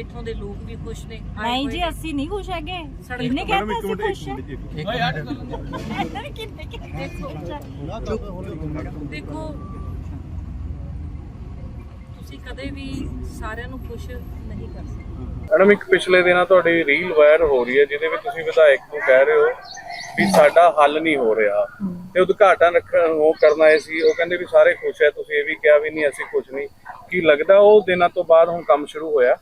ਇੱਥੋਂ ਦੇ ਲੋਕ ਵੀ ਖੁਸ਼ ਨੇ ਆਏ ਨਹੀਂ ਹੋਏ ਜੀ ਨੇ। ਅਸੀਂ ਨਹੀਂ ਖੁਸ਼ ਹੈਗੇ। ਸੜਕ ਕਹਿੰਦੇ ਅਸੀਂ ਖੁਸ਼ ਹਾਂ ਕਿੰਨੇ ਕਹਿੰਦੇ ਦੇਖੋ। ਦੇਖੋ ਤੁਸੀਂ ਕਦੇ ਵੀ ਸਾਰਿਆਂ ਨੂੰ ਖੁਸ਼ ਨਹੀਂ ਕਰ ਸਕਦੇ। ਮੈਡਮ ਇੱਕ ਪਿਛਲੇ ਦਿਨਾਂ ਤੁਹਾਡੀ ਰੀਲ ਵਾਇਰ ਹੋ ਰਹੀ ਹੈ ਜਿਹਦੇ ਵਿੱਚ ਤੁਸੀਂ ਵਿਧਾਇਕ ਨੂੰ ਕਹਿ ਰਹੇ ਹੋ ਵੀ ਸਾਡਾ ਹੱਲ ਨਹੀਂ ਹੋ ਰਿਹਾ। ਤੇ ਉਦਘਾਟਨ ਰੱਖ ਉਹ ਕਰਨ ਆਏ ਸੀ ਉਹ ਕਹਿੰਦੇ ਵੀ ਸਾਰੇ ਖੁਸ਼ ਹੈ ਤੁਸੀਂ ਇਹ ਵੀ ਕਿਹਾ ਵੀ ਨਹੀਂ ਅਸੀਂ ਖੁਸ਼ ਨਹੀਂ। ਕੀ ਲੱਗਦਾ ਉਹ ਦਿਨਾਂ ਤੋਂ ਬਾਅਦ ਹੁਣ ਕੰਮ ਸ਼ੁਰੂ ਹੋਇਆ?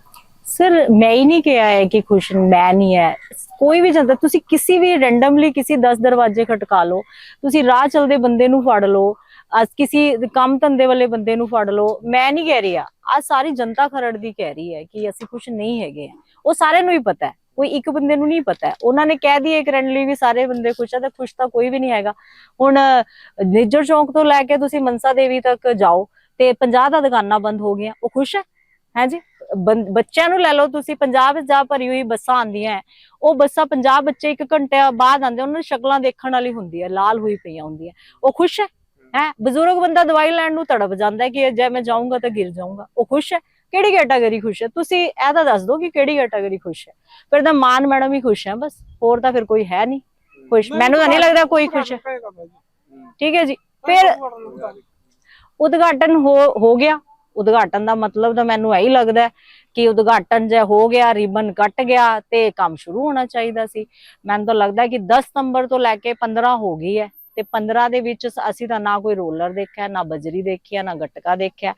ਸਰ, ਮੈਂ ਹੀ ਨਹੀਂ ਕਿਹਾ ਹੈ ਕਿ ਖੁਸ਼, ਮੈਂ ਨਹੀਂ ਹੈ। ਕੋਈ ਵੀ ਜਨਤਾ ਤੁਸੀਂ ਕਿਸੇ ਵੀ ਰੈਂਡਮਲੀ ਕਿਸੇ 10 ਦਰਵਾਜ਼ੇ ਖਟਕਾ ਲਓ। ਤੁਸੀਂ ਰਾਹ ਚੱਲਦੇ ਬੰਦੇ ਨੂੰ ਫੜ ਲਓ ਅੱਜ ਕਿਸੇ ਕੰਮ ਧੰਦੇ ਵਾਲੇ ਬੰਦੇ ਨੂੰ ਫੜ ਲਓ। ਮੈਂ ਨਹੀਂ ਕਹਿ ਰਹੀ ਆ। ਆ ਸਾਰੀ ਜਨਤਾ ਖਰੜ ਦੀ ਕਹਿ ਰਹੀ ਹੈ ਕਿ ਅਸੀਂ ਖੁਸ਼ ਨਹੀਂ ਹੈਗੇ ਆ। ਉਹ ਸਾਰਿਆਂ ਨੂੰ ਹੀ ਪਤਾ ਹੈ। ਕੋਈ ਇੱਕ ਬੰਦੇ ਨੂੰ ਨਹੀਂ ਪਤਾ ਉਹਨਾਂ ਨੇ ਕਹਿ ਦਈਏ ਕਰੰਟਲੀ ਵੀ ਸਾਰੇ ਬੰਦੇ ਖੁਸ਼ ਆ ਤਾਂ ਖੁਸ਼ ਤਾਂ ਕੋਈ ਵੀ ਨਹੀਂ ਹੈਗਾ। ਹੁਣ, ਨਿੱਜਰ ਚੌਂਕ ਤੋਂ ਲੈ ਕੇ ਤੁਸੀਂ ਮਨਸਾ ਦੇਵੀ ਤੱਕ ਜਾਓ ਤੇ 50 ਦਾ ਦੁਕਾਨਾਂ ਬੰਦ ਹੋ ਗਈਆਂ। ਉਹ ਖੁਸ਼ ਹੈ? ਹੈ ਜੀ? ਬੱਚਿਆਂ ਨੂੰ ਲੈ ਲਓ ਤੁਸੀਂ ਪੰਜਾਬ ਵਿੱਚ ਜਾ ਭਰੀ ਹੋਈ ਬੱਸਾਂ ਆਉਂਦੀਆਂ ਹੈ। ਉਹ ਬੱਸਾਂ 50 ਬੱਚੇ ਇੱਕ ਘੰਟੇ ਬਾਅਦ ਆਉਂਦੇ ਉਹਨਾਂ ਦੀ ਸ਼ਕਲਾਂ ਦੇਖਣ ਵਾਲੀ ਹੁੰਦੀ ਹੈ ਲਾਲ ਹੋਈ ਪਈਆਂ ਹੁੰਦੀਆਂ। ਉਹ ਖੁਸ਼ ਹੈ ਹੈ? ਬਜ਼ੁਰਗ ਬੰਦਾ ਦਵਾਈ ਲੈਣ ਨੂੰ ਤੜਪ ਜਾਂਦਾ ਕਿ ਜੇ ਮੈਂ ਜਾਊਂਗਾ ਤਾਂ ਗਿਰ ਜਾਊਂਗਾ। ਉਹ ਖੁਸ਼ ਹੈ ਕਿਹੜੀ ਕੈਟਾਗਰੀ ਖੁਸ਼ ਹੈ? ਤੁਸੀਂ ਇਹ ਤਾਂ ਦੱਸ ਦਿਓ ਕਿ ਕਿਹੜੀ ਕੈਟਾਗਰੀ ਖੁਸ਼ ਹੈ। ਫਿਰ ਤਾਂ ਮਾਨ ਮੈਡਮ ਹੀ ਖੁਸ਼ ਹੈ ਬਸ ਹੋਰ ਤਾਂ ਫਿਰ ਕੋਈ ਹੈ ਨਹੀਂ। ਖੁਸ਼ ਮੈਨੂੰ ਤਾਂ ਨਹੀਂ ਲੱਗਦਾ ਕੋਈ ਖੁਸ਼ ਹੈ। ਠੀਕ ਹੈ ਜੀ ਫਿਰ ਉਦਘਾਟਨ ਹੋ ਹੋ ਗਿਆ। ਉਦਘਾਟਨ ਦਾ ਮਤਲਬ ਤਾਂ ਮੈਨੂੰ ਇਹੀ ਲੱਗਦਾ ਕਿ ਉਦਘਾਟਨ ਜੇ ਹੋ ਗਿਆ, ਰਿਬਨ ਕੱਟ ਗਿਆ ਤੇ ਕੰਮ ਸ਼ੁਰੂ ਹੋਣਾ ਚਾਹੀਦਾ ਸੀ। ਮੈਨੂੰ ਤਾਂ ਲੱਗਦਾ ਕਿ 10 ਸਤੰਬਰ ਤੋਂ ਲੈ ਕੇ 15 ਹੋ ਗਈ ਹੈ। ਤੇ 15 ਦੇ ਵਿੱਚ ਅਸੀਂ ਤਾਂ ਨਾ ਕੋਈ ਰੋਲਰ ਦੇਖਿਆ, ਨਾ ਬਜਰੀ ਦੇਖਿਆ ਨਾ ਗਟਕਾ ਦੇਖਿਆ,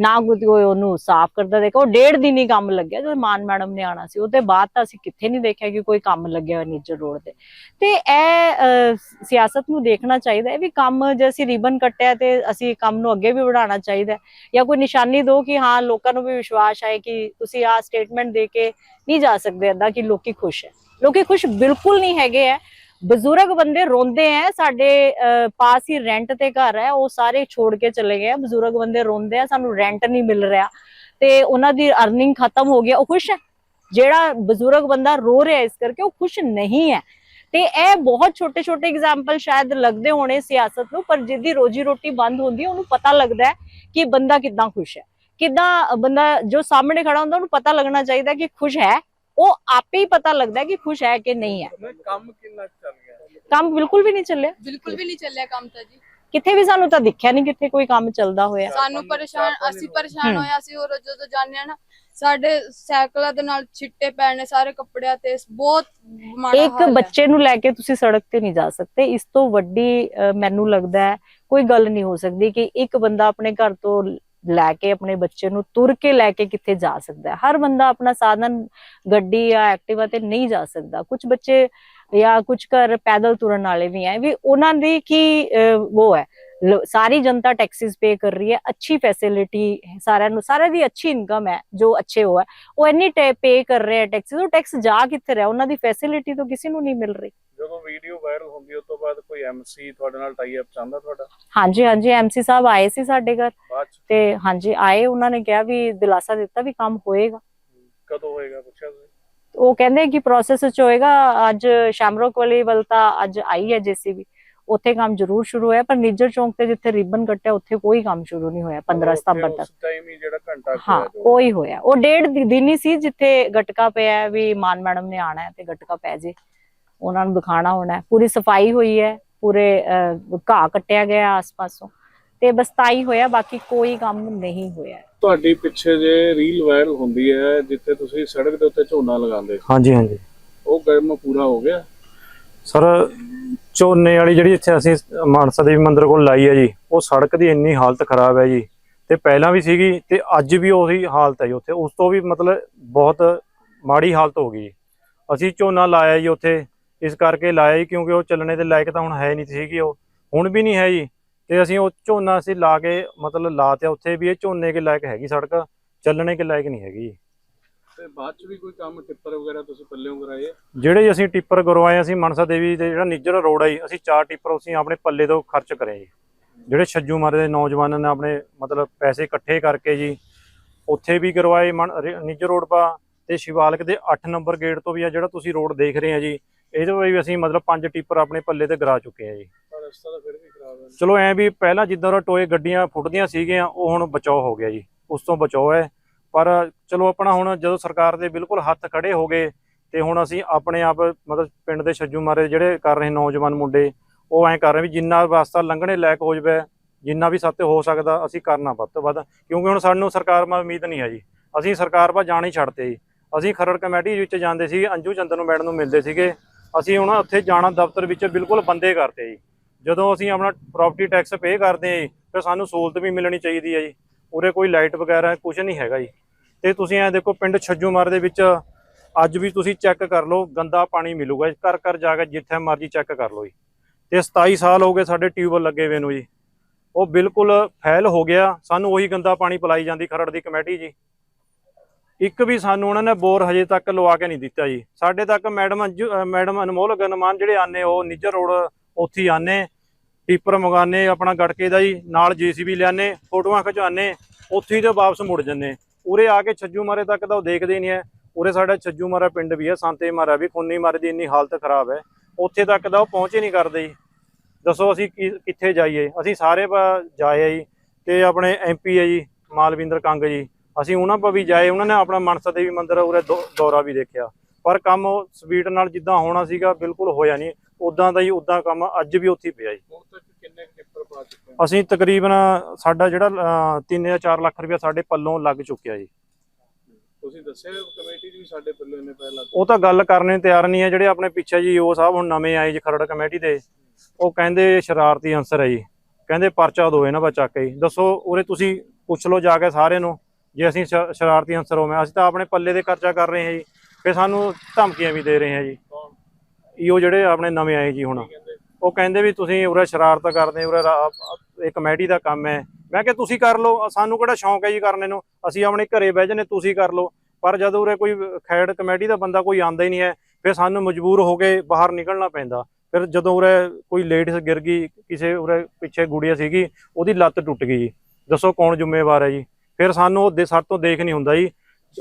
ਨਾ ਕੋਈ ਉਹਨੂੰ ਸਾਫ਼ ਕਰਦਾ ਦੇਖਿਆ। ਉਹ ਡੇਢ ਦਿਨ ਹੀ ਕੰਮ ਲੱਗਿਆ, ਜਦੋਂ ਮਾਨ ਮੈਡਮ ਨੇ ਆਣਾ ਸੀ। ਉਹਦੇ ਬਾਅਦ ਤਾਂ ਅਸੀਂ ਕਿੱਥੇ ਨਹੀਂ ਦੇਖਿਆ ਕਿ ਕੋਈ ਕੰਮ ਲੱਗਿਆ ਹੋਇਆ ਨਿੱਜਰ ਰੋਡ ਤੇ। ਤੇ ਇਹ ਸਿਆਸਤ ਨੂੰ ਦੇਖਣਾ ਚਾਹੀਦਾ ਹੈ ਵੀ ਕੰਮ ਜੇ ਅਸੀਂ ਰਿਬਨ ਕੱਟਿਆ ਤੇ ਅਸੀਂ ਕੰਮ ਨੂੰ ਅੱਗੇ ਵੀ ਵਧਾਉਣਾ ਚਾਹੀਦਾ ਜਾਂ ਕੋਈ ਨਿਸ਼ਾਨੀ ਦਿਓ ਕਿ ਹਾਂ, ਲੋਕਾਂ ਨੂੰ ਵੀ ਵਿਸ਼ਵਾਸ ਆਏ ਕਿ ਤੁਸੀਂ ਆਹ ਸਟੇਟਮੈਂਟ ਦੇ ਕੇ ਨਹੀਂ ਜਾ ਸਕਦੇ, ਏਦਾਂ ਕਿ ਲੋਕੀ ਖੁਸ਼ ਹੈ। ਲੋਕੀ ਖੁਸ਼ ਬਿਲਕੁਲ ਨਹੀਂ ਹੈਗੇ ਹੈ। ਬਜ਼ੁਰਗ ਬੰਦੇ ਰੋਂਦੇ ਹੈ ਸਾਡੇ ਪਾਸ ਹੀ ਰੈਂਟ ਤੇ ਘਰ ਹੈ, ਉਹ ਸਾਰੇ ਛੋੜ ਕੇ ਚਲੇ ਗਏ ਬਜ਼ੁਰਗ ਬੰਦੇ ਰੋਂਦੇ ਆ, ਸਾਨੂੰ ਰੈਂਟ ਨਹੀਂ ਮਿਲ ਰਿਹਾ। ਤੇ ਉਹਨਾਂ ਦੀ ਅਰਨਿੰਗ ਖਤਮ ਹੋ ਗਿਆ ਉਹ ਖੁਸ਼ ਹੈ ਜਿਹੜਾ ਬਜ਼ੁਰਗ ਬੰਦਾ ਰੋ ਰਿਹਾ ਇਸ ਕਰਕੇ ਉਹ ਖੁਸ਼ ਨਹੀਂ ਹੈ। ਤੇ ਇਹ ਬਹੁਤ ਛੋਟੇ ਛੋਟੇ ਐਗਜ਼ਾਮਪਲ ਸ਼ਾਇਦ ਲੱਗਦੇ ਹੋਣੇ ਸਿਆਸਤ ਨੂੰ, ਪਰ ਜਿਹਦੀ ਰੋਜੀ ਰੋਟੀ ਬੰਦ ਹੁੰਦੀ ਉਹਨੂੰ ਪਤਾ ਲੱਗਦਾ ਹੈ ਕਿ ਬੰਦਾ ਕਿਦਾਂ ਖੁਸ਼ ਹੈ। ਕਿਦਾਂ ਬੰਦਾ ਜੋ ਸਾਹਮਣੇ ਖੜਾ ਹੁੰਦਾ, ਉਹਨੂੰ ਪਤਾ ਲੱਗਣਾ ਚਾਹੀਦਾ ਕਿ ਖੁਸ਼ ਹੈ। ਉਹ ਆਪੇ ਹੀ ਪਤਾ ਲੱਗਦਾ ਕਿ ਖੁਸ਼ ਹੈ ਕਿ ਨਹੀਂ ਹੈ। ਕੰਮ ਕਿੰਨਾ ਚੱਲ ਗਿਆ? ਕੰਮ ਬਿਲਕੁਲ ਵੀ ਨਹੀਂ ਚੱਲਿਆ। ਬਿਲਕੁਲ ਵੀ ਨਹੀਂ ਚੱਲਿਆ ਕੰਮ ਤਾਂ ਜੀ। ਕਿੱਥੇ ਵੀ ਸਾਨੂੰ ਤਾਂ ਦਿਖਿਆ ਨਹੀਂ ਕਿੱਥੇ ਕੋਈ ਕੰਮ ਚੱਲਦਾ ਹੋਇਆ। ਸਾਨੂੰ ਪਰੇਸ਼ਾਨ ਅਸੀਂ ਪਰੇਸ਼ਾਨ। ਹੋਇਆ ਸੀ ਹੋਰ ਜਦੋਂ ਜਾਂਦੇ ਆ ਨਾ ਸਾਡੇ ਸਾਈਕਲਾਂ ਦੇ ਨਾਲ ਛਿੱਟੇ ਪੈਣੇ ਸਾਰੇ ਕੱਪੜਿਆਂ ਤੇ ਬਹੁਤ ਮਾੜਾ ਇੱਕ। ਬੱਚੇ ਨੂੰ ਲੈ ਕੇ ਤੁਸੀਂ ਸੜਕ ਤੇ ਨਹੀਂ ਜਾ ਸਕਦੇ। ਇਸ ਤੋਂ ਵੱਡੀ ਮੈਨੂੰ ਲੱਗਦਾ ਹੈ ਕੋਈ ਗੱਲ ਨਹੀਂ ਹੋ ਸਕਦੀ ਕਿ ਇੱਕ ਬੰਦਾ ਆਪਣੇ ਘਰ ਤੋਂ ਲੈ ਕੇ ਆਪਣੇ ਬੱਚੇ ਨੂੰ ਤੁਰ ਕੇ ਲੈ ਕੇ ਕਿੱਥੇ ਜਾ ਸਕਦਾ ਹੈ? ਹਰ ਬੰਦਾ ਆਪਣਾ ਸਾਧਨ, ਗੱਡੀ ਜਾਂ ਐਕਟਿਵਾ ਤੇ ਨਹੀਂ ਜਾ ਸਕਦਾ। ਕੁਝ ਬੱਚੇ ਜਾਂ ਕੁਝ ਘਰ ਪੈਦਲ ਤੁਰਨ ਵਾਲੇ ਵੀ ਹੈ ਵੀ ਉਹਨਾਂ ਦੀ ਕੀ ਉਹ ਹੈ ਸਾਰੀ ਜਨਤਾ ਟੈਕਸਿਸ ਪੇ ਕਰ ਰਹੀ ਹੈ ਅੱਛੀ ਫੈਸਿਲਿਟੀ ਸਾਰਿਆਂ ਨੂੰ ਸਾਰਿਆਂ ਦੀ ਅੱਛੀ ਇਨਕਮ ਹੈ ਜੋ ਅੱਛੇ ਹੋ ਹੈ ਉਹ ਇੰਨੀ ਪੇ ਕਰ ਰਹੇ ਹੈ ਟੈਕਸਿਸ ਉਹ ਟੈਕਸ ਜਾ ਕਿੱਥੇ ਰਿਹਾ? ਉਹਨਾਂ ਦੀ ਫੈਸਿਲਿਟੀ ਤਾਂ ਕਿਸੇ ਨੂੰ ਨਹੀਂ ਮਿਲ ਰਹੀ। ਜਦੋਂ ਵੀਡੀਓ ਵਾਇਰਲ ਹੁੰਦੀ ਉਸ ਤੋਂ ਬਾਅਦ ਕੋਈ ਐਮਸੀ ਤੁਹਾਡੇ ਨਾਲ ਟਾਈ ਅਪ ਚਾਹੁੰਦਾ ਤੁਹਾਡਾ? ਹਾਂਜੀ ਹਾਂਜੀ ਐਮਸੀ ਸਾਹਿਬ ਆਏ ਸੀ ਸਾਡੇ ਘਰ। ਤੇ ਹਾਂਜੀ ਆਏ ਉਹਨਾਂ ਨੇ ਕਿਹਾ ਵੀ ਦਿਲਾਸਾ ਦਿੱਤਾ ਵੀ ਕੰਮ ਹੋਏਗਾ। ਕਦੋਂ ਹੋਏਗਾ ਪੁੱਛਿਆ ਤੁਸੀਂ? ਉਹ ਕਹਿੰਦੇ ਕਿ ਪ੍ਰੋਸੈਸ ਚ ਹੋਏਗਾ ਅੱਜ ਸ਼ਾਮਰੋਕ ਵਾਲੀ ਵੱਲ ਤਾਂ ਅੱਜ ਆਈ ਹੈ ਜੀਸੀਬੀ ਉੱਥੇ ਕੰਮ ਜ਼ਰੂਰ ਸ਼ੁਰੂ ਹੋਇਆ ਪਰ ਨਿੱਜਰ ਚੌਂਕ ਤੇ ਜਿੱਥੇ ਰਿਬਨ ਕੱਟਿਆ ਉੱਥੇ ਕੋਈ ਕੰਮ ਸ਼ੁਰੂ ਨਹੀਂ ਹੋਇਆ 15 ਸਤੰਬਰ ਤੱਕ। ਉਸ ਟਾਈਮ ਹੀ ਜਿਹੜਾ ਘੰਟਾ ਕੋਈ ਹੋਇਆ। ਉਹ ਡੇਢ ਦਿਨ ਹੀ ਸੀ ਜਿੱਥੇ ਗਟਕਾ ਪਿਆ ਵੀ ਮਾਨ ਮੈਡਮ ਨੇ ਆਣਾ ਹੈ ਤੇ ਗਟਕਾ ਪੈ ਜੇ। ਉਹਨਾਂ ਨੂੰ ਦਿਖਾਣਾ ਹੋਣਾ ਹੈ। ਪੂਰੀ ਸਫ਼ਾਈ ਹੋਈ ਹੈ ਪੂਰੇ ਘਾਹ ਕੱਟਿਆ ਗਿਆ ਆਸ-ਪਾਸੋਂ। ਤੇ ਬਸ ਤਾਂ ਹੀ ਹੋਇਆ ਬਾਕੀ ਕੋਈ ਕੰਮ ਨਹੀਂ ਹੋਇਆ। ਤੁਹਾਡੀ ਪਿੱਛੇ ਜੇ ਰੀਲ ਵਾਇਰਲ ਹੁੰਦੀ ਹੈ ਜਿੱਥੇ ਤੁਸੀਂ ਸੜਕ ਦੇ ਉੱਤੇ ਝੋਨਾ ਲਗਾਉਂਦੇ ਹਾਂਜੀ ਹਾਂਜੀ। ਉਹ ਕੰਮ ਪੂਰਾ ਹੋ ਗਿਆ? ਸਰ ਝੋਨੇ ਵਾਲੀ ਜਿਹੜੀ ਇੱਥੇ ਅਸੀਂ ਮਾਨਸਾ ਦੇਵੀ ਮੰਦਿਰ ਕੋਲ ਲਾਈ ਹੈ ਜੀ, ਉਹ ਸੜਕ ਦੀ ਇੰਨੀ ਹਾਲਤ ਖਰਾਬ ਹੈ ਜੀ। ਤੇ ਪਹਿਲਾਂ ਵੀ ਸੀਗੀ ਤੇ ਅੱਜ ਵੀ ਉਹੀ ਹਾਲਤ ਹੈ ਜੀ ਉੱਥੇ। ਉਸ ਤੋਂ ਵੀ ਮਤਲਬ ਬਹੁਤ ਮਾੜੀ ਹਾਲਤ ਹੋ ਗਈ ਅਸੀਂ ਝੋਨਾ ਲਾਇਆ ਜੀ ਉੱਥੇ। ਇਸ ਕਰਕੇ ਲਾਇਆ ਜੀ ਕਿਉਂਕਿ ਉਹ ਚੱਲਣੇ ਦੇ ਲਾਇਕ ਤਾਂ ਹੁਣ ਹੈ ਨਹੀਂ ਸੀਗੀ ਉਹ। ਹੁਣ ਵੀ ਨਹੀਂ ਹੈ ਜੀ। ਤੇ ਅਸੀਂ ਉਹ ਝੋਨਾ ਅਸੀਂ ਲਾ ਕੇ ਮਤਲਬ ਲਾਤਿਆ। ਉੱਥੇ ਵੀ ਇਹ ਝੋਨੇ ਕੇ ਲਾਇਕ ਹੈਗੀ ਸੜਕ। ਚੱਲਣੇ ਕੇ ਲਾਇਕ ਨਹੀਂ ਹੈਗੀ ਜੀ। ਤੇ ਬਾਅਦ ਚ ਵੀ ਕੋਈ ਕੰਮ ਟਿੱਪਰ ਵਗੈਰਾ ਤੁਸੀਂ ਪੱਲਿਓਂ ਕਰਾਏ? ਜਿਹੜੇ ਅਸੀਂ ਟਿੱਪਰ ਕਰਵਾਏ ਅਸੀਂ ਮਨਸਾ ਦੇਵੀ ਦੇ ਜਿਹੜਾ ਨਿੱਜਰ ਰੋਡ ਜੀ ਅਸੀਂ ਚਾਰ ਟਿੱਪਰ ਅਸੀਂ ਆਪਣੇ ਪੱਲੇ ਤੋਂ ਖਰਚ ਕਰੇ ਜਿਹੜੇ ਛੱਜੂ ਮਾਰੇ ਦੇ ਨੌਜਵਾਨਾਂ ਨੇ ਆਪਣੇ ਮਤਲਬ ਪੈਸੇ ਇਕੱਠੇ ਕਰਕੇ ਜੀ ਉੱਥੇ ਵੀ ਕਰਵਾਏ ਨਿੱਜਰ ਰੋਡ ਪਾ ਤੇ ਸ਼ਿਵਾਲਕ ਦੇ 8 ਨੰਬਰ ਗੇਟ ਤੋਂ ਵੀ ਆ ਜਿਹੜਾ ਤੁਸੀਂ ਰੋਡ ਦੇਖ ਰਹੇ ਆ ਜੀ ਇਹਦੇ ਵੀ ਅਸੀਂ ਮਤਲਬ ਪੰਜ ਟਿੱਪਰ ਆਪਣੇ ਪੱਲੇ ਤੇ ਕਰਾ ਚੁੱਕੇ ਆ ਜੀ। ਪਰ ਰਸਤਾ ਤਾਂ ਫਿਰ ਵੀ ਖਰਾਬ ਹੈ ਚਲੋ ਐ ਵੀ ਪਹਿਲਾਂ ਜਿੱਦਾਂ ਉਹ ਟੋਏ ਗੱਡੀਆਂ ਫੁੱਟਦੀਆਂ ਸੀਗੀਆਂ ਉਹ ਹੁਣ ਬਚਾਓ ਹੋ ਗਿਆ ਜੀ। ਉਸ ਤੋਂ ਬਚਾਓ ਹੈ। ਪਰ ਚਲੋ ਆਪਣਾ ਹੁਣ ਜਦੋਂ ਸਰਕਾਰ ਦੇ ਬਿਲਕੁਲ ਹੱਥ ਖੜੇ ਹੋ ਗਏ ਤੇ ਹੁਣ ਅਸੀਂ ਆਪਣੇ ਆਪ, ਮਤਲਬ ਪਿੰਡ ਦੇ ਛੱਜੂ ਮਾਰੇ ਜਿਹੜੇ ਕਰ ਰਹੇ ਨੌਜਵਾਨ ਮੁੰਡੇ, ਉਹ ਐਂ ਕਰ ਰਹੇ ਵੀ ਜਿੰਨਾ ਵਾਸਤਾ ਲੰਘਣੇ ਲਾਇਕ ਹੋ ਜਵੇ, ਜਿੰਨਾ ਵੀ ਸਾਤੇ ਹੋ ਸਕਦਾ ਅਸੀਂ ਕਰਨਾ ਵੱਧ ਤੋਂ ਵੱਧ, ਕਿਉਂਕਿ ਹੁਣ ਸਾਨੂੰ ਸਰਕਾਰ ਮਾ ਉਮੀਦ ਨਹੀਂ ਹੈ ਜੀ ਅਸੀਂ ਸਰਕਾਰ ਪਾ ਜਾਣ ਹੀ ਛੱਡਤੇ ਜੀ। ਅਸੀਂ ਖਰੜ ਕਮੇਟੀ ਵਿੱਚ ਜਾਂਦੇ ਸੀ, ਅੰਜੂ ਚੰਦਰ ਨੂੰ ਮੈਡਮ ਨੂੰ ਮਿਲਦੇ ਸੀਗੇ। ਅਸੀਂ ਹੁਣ ਉੱਥੇ ਜਾਣਾ ਦਫ਼ਤਰ ਵਿੱਚ ਬਿਲਕੁਲ ਬੰਦੇ ਕਰਤੇ ਜੀ। ਜਦੋਂ ਅਸੀਂ ਆਪਣਾ ਪ੍ਰਾਪਰਟੀ ਟੈਕਸ ਪੇ ਕਰਦੇ ਹਾਂ ਜੀ, ਫਿਰ ਸਾਨੂੰ ਸਹੂਲਤ ਵੀ ਮਿਲਣੀ ਚਾਹੀਦੀ ਹੈ ਜੀ। ਉਰੇ ਕੋਈ ਲਾਈਟ ਵਗੈਰਾ ਕੁਝ ਨਹੀਂ ਹੈਗਾ ਜੀ। ਤੇ ਤੁਸੀਂ ਐ ਦੇਖੋ, ਪਿੰਡ ਛੱਜੂਮਾਰ ਦੇ ਵਿੱਚ ਅੱਜ ਵੀ ਤੁਸੀਂ ਚੈੱਕ ਕਰ ਲਓ, ਗੰਦਾ ਪਾਣੀ ਮਿਲੂਗਾ ਘਰ ਘਰ ਜਾ ਕੇ ਜਿੱਥੇ ਮਰਜ਼ੀ ਚੈੱਕ ਕਰ ਲਓ ਜੀ। ਤੇ 27 ਸਾਲ ਹੋ ਗਏ ਸਾਡੇ ਟਿਊਬਲ ਲੱਗੇ ਹੋਏ ਨੂੰ ਜੀ। ਉਹ ਬਿਲਕੁਲ ਫੈਲ ਹੋ ਗਿਆ। ਸਾਨੂੰ ਉਹੀ ਗੰਦਾ ਪਾਣੀ ਪਿਲਾਈ ਜਾਂਦੀ ਖਰੜ ਦੀ ਕਮੇਟੀ ਜੀ। ਇੱਕ ਵੀ ਸਾਨੂੰ ਉਹਨਾਂ ਨੇ ਬੋਰ ਹਜੇ ਤੱਕ ਲਵਾ ਕੇ ਨਹੀਂ ਦਿੱਤਾ ਜੀ। ਸਾਡੇ ਤੱਕ madam Anju- madam Anmol gunman ਜਿਹੜੇ ਆਨੇ ਉਹ ਨਿੱਜਰ ਰੋਡ ਉੱਥੇ ਹੀ ਆਨੇ ਟੀਪਰ ਮੰਗਾਨੇ ਆਪਣਾ ਗੜਕੇ ਦਾ ਜੀ, ਨਾਲ ਜੀਸੀਬੀ ਲਿਆਨੇ ਫੋਟੋਆਂ ਖਿਚਾਣੇ ਉੱਥੇ ਹੀ ਤੇ ਵਾਪਸ ਮੁੜ ਜੰਨੇ ਉਰੇ ਆ ਕੇ ਛੱਜੂ ਮਾਰੇ ਤੱਕ ਤਾਂ ਉਹ ਦੇਖਦੇ ਨਹੀਂ ਹੈ। ਉਰੇ ਸਾਡਾ ਛੱਜੂ ਮਾਰਾ ਪਿੰਡ ਵੀ ਹੈ, ਸੰਤੇ ਮਾਰਾ ਵੀ, ਖੁੰਨੀ ਮਾਰੇ ਦੀ ਇੰਨੀ ਹਾਲਤ ਖਰਾਬ ਹੈ। ਉੱਥੇ ਤੱਕ ਤਾਂ ਉਹ ਪਹੁੰਚ ਹੀ ਨਹੀਂ ਕਰਦੇ ਜੀ। ਦੱਸੋ ਅਸੀਂ ਕੀ- ਕਿੱਥੇ ਜਾਈਏ? ਅਸੀਂ ਸਾਰੇ ਜਾਏ ਆ ਜੀ। ਤੇ ਆਪਣੇ ਐਮਪੀ ਹੈ ਜੀ, ਮਾਲਵਿੰਦਰ ਕੰਗ ਜੀ। ਅਸੀਂ ਉਹਨਾਂ ਪਾ ਵੀ ਜਾਏ, ਉਹਨਾਂ ਨੇ ਆਪਣਾ ਮਨਸਾ ਦੇਵੀ ਮੰਦਿਰ ਉਰੇ ਦੌ- ਦੌਰਾ ਵੀ ਦੇਖਿਆ। ਪਰ ਕੰਮ ਸਪੀਡ ਨਾਲ ਜਿੱਦਾਂ ਹੋਣਾ ਸੀਗਾ, ਬਿਲਕੁਲ ਹੋਇਆ ਨਹੀਂ। ਉਦਾਂ ਦਾ ਹੀ ਉਦਾਂ ਕੰਮ ਅੱਜ ਵੀ ਉੱਥੇ ਪਿਆ ਜੀ। ਹੁਣ ਤੱਕ ਕਿੰਨੇ ਪੇਪਰ ਪਾ ਚੁੱਕੇ ਹੋ? ਅਸੀਂ ਤਕਰੀਬਨ ਸਾਡਾ ਜਿਹੜਾ 3 ਜਾਂ 4 ਲੱਖ ਰੁਪਇਆ ਸਾਡੇ ਪੱਲੋਂ ਲੱਗ ਚੁੱਕਿਆ ਜੀ। ਤੁਸੀਂ ਦੱਸਿਆ ਕਮੇਟੀ 'ਚ ਵੀ ਸਾਡੇ ਪੱਲੇ ਨੇ ਪਹਿਲਾਂ ਉਹ ਤਾਂ ਗੱਲ ਕਰਨੇ ਨੂੰ ਤਿਆਰ ਨਹੀਂ ਹੈ ਜਿਹੜੇ ਆਪਣੇ ਪਿੱਛੇ ਜੀ ਉਹ ਸਾਹਿਬ ਹੁਣ ਨਵੇਂ ਆਏ ਜੀ ਖਰੜ ਕਮੇਟੀ ਦੇ। ਉਹ ਕਹਿੰਦੇ ਸ਼ਰਾਰਤੀ ਅੰਸਰ ਹੈ ਜੀ। ਕਹਿੰਦੇ ਪਰਚਾ ਦੋ ਇਹਨਾਂ ਬਾ ਚੱਕ ਕੇ ਜੀ। ਦੱਸੋ ਉਰੇ ਤੁਸੀਂ ਪੁੱਛ ਲਓ ਜਾ ਕੇ ਸਾਰਿਆਂ ਨੂੰ ਜੇ ਅਸੀਂ ਸ਼- ਸ਼ਰਾਰਤੀ ਅੰਸਰ ਹੋਵੇਂ। ਅਸੀਂ ਤਾਂ ਆਪਣੇ ਪੱਲੇ ਤੇ ਖਰਚਾ ਕਰ ਰਹੇ ਹਾਂ ਜੀ। ਫਿਰ ਸਾਨੂੰ ਧਮਕੀਆਂ ਵੀ ਦੇ ਰਹੇ ਹਾਂ ਜੀ। ਕੌਣ? ਇਹੋ ਜਿਹੜੇ ਆਪਣੇ ਨਵੇਂ ਆਏ ਜੀ ਹੁਣ। ਕਹਿੰਦੇ ਉਹ ਕਹਿੰਦੇ ਵੀ ਤੁਸੀਂ ਉਰੇ ਸ਼ਰਾਰਤ ਕਰਦੇ, ਉਰੇ ਇਹ ਕਮੇਟੀ ਦਾ ਕੰਮ ਹੈ। ਮੈਂ ਕਿਹਾ, ਤੁਸੀਂ ਕਰ ਲਓ। ਸਾਨੂੰ ਕਿਹੜਾ ਸ਼ੌਂਕ ਹੈ ਜੀ ਕਰਨੇ ਨੂੰ? ਅਸੀਂ ਆਪਣੇ ਘਰੇ ਬਹਿ ਜਨੇ ਤੁਸੀਂ ਕਰ ਲਓ। ਪਰ ਜਦੋਂ ਉਰੇ ਕੋਈ ਖੈੜ ਕਮੇਟੀ ਦਾ ਬੰਦਾ ਕੋਈ ਆਂਦਾ ਹੀ ਨਹੀਂ ਹੈ, ਫਿਰ ਸਾਨੂੰ ਮਜਬੂਰ ਹੋ ਕੇ ਬਾਹਰ ਨਿਕਲਣਾ ਪੈਂਦਾ। ਫਿਰ ਜਦੋਂ ਉਰੇ ਕੋਈ ਲੇਡੀਜ਼ ਗਿਰ ਗਈ, ਕਿਸੇ ਉਰੇ ਪਿੱਛੇ ਗੁੜੀਆ ਸੀਗੀ, ਉਹਦੀ ਲੱਤ ਟੁੱਟ ਗਈ ਜੀ। ਦੱਸੋ ਕੌਣ ਜ਼ਿੰਮੇਵਾਰ ਹੈ ਜੀ? ਫਿਰ ਸਾਨੂੰ ਉਹ ਦੇ ਸਾਡੇ ਤੋਂ ਦੇਖ ਨਹੀਂ ਹੁੰਦਾ ਜੀ।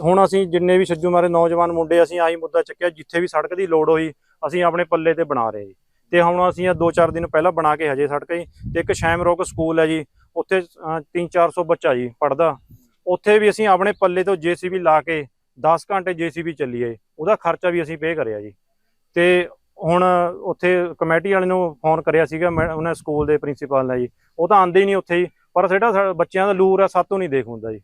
ਹੁਣ ਅਸੀਂ ਜਿੰਨੇ ਵੀ ਛੱਜੂ ਮਾਰੇ ਨੌਜਵਾਨ ਮੁੰਡੇ, ਅਸੀਂ ਆਹੀ ਮੁੱਦਾ ਚੱਕਿਆ, ਜਿੱਥੇ ਵੀ ਸੜਕ ਦੀ ਲੋੜ ਹੋਈ ਅਸੀਂ ਆਪਣੇ ਪੱਲੇ ਤੇ ਬਣਾ ਰਹੇ ਜੀ। ਤੇ ਹੁਣ ਅਸੀਂ ਇਹ ਦੋ ਚਾਰ ਦਿਨ ਪਹਿਲਾਂ ਬਣਾ ਕੇ ਹਜੇ ਸੜਕ ਜੀ, ਤੇ ਇੱਕ ਸ਼ੈਮ ਰੋਕ ਸਕੂਲ ਹੈ ਜੀ, ਉੱਥੇ 3-400 ਬੱਚਾ ਜੀ ਪੜਦਾ ਉੱਥੇ ਵੀ ਅਸੀਂ ਆਪਣੇ ਪੱਲੇ ਤੋਂ ਜੀਸੀਬੀ ਲਾ ਕੇ 10 ਘੰਟੇ ਜੀਸੀਬੀ ਚੱਲੀ ਹੈ ਉਹਦਾ ਖਰਚਾ ਵੀ ਅਸੀਂ ਪੇ ਕਰਿਆ ਜੀ। ਤੇ ਹੁਣ ਉੱਥੇ ਕਮੇਟੀ ਵਾਲੇ ਨੂੰ ਫੋਨ ਕਰਿਆ ਸੀਗਾ, ਮੈਂ, ਉਹਨਾਂ ਸਕੂਲ ਦੇ ਪ੍ਰਿੰਸੀਪਲ ਨੇ ਜੀ। ਉਹ ਤਾਂ ਆਂਦੇ ਹੀ ਨਹੀਂ ਉੱਥੇ ਜੀ, ਪਰ ਜਿਹੜਾ ਬੱਚਿਆਂ ਦਾ ਲੂਰ ਹੈ, ਸਾਤੋਂ ਨਹੀਂ ਦੇਖ ਹੁੰਦਾ ਜੀ।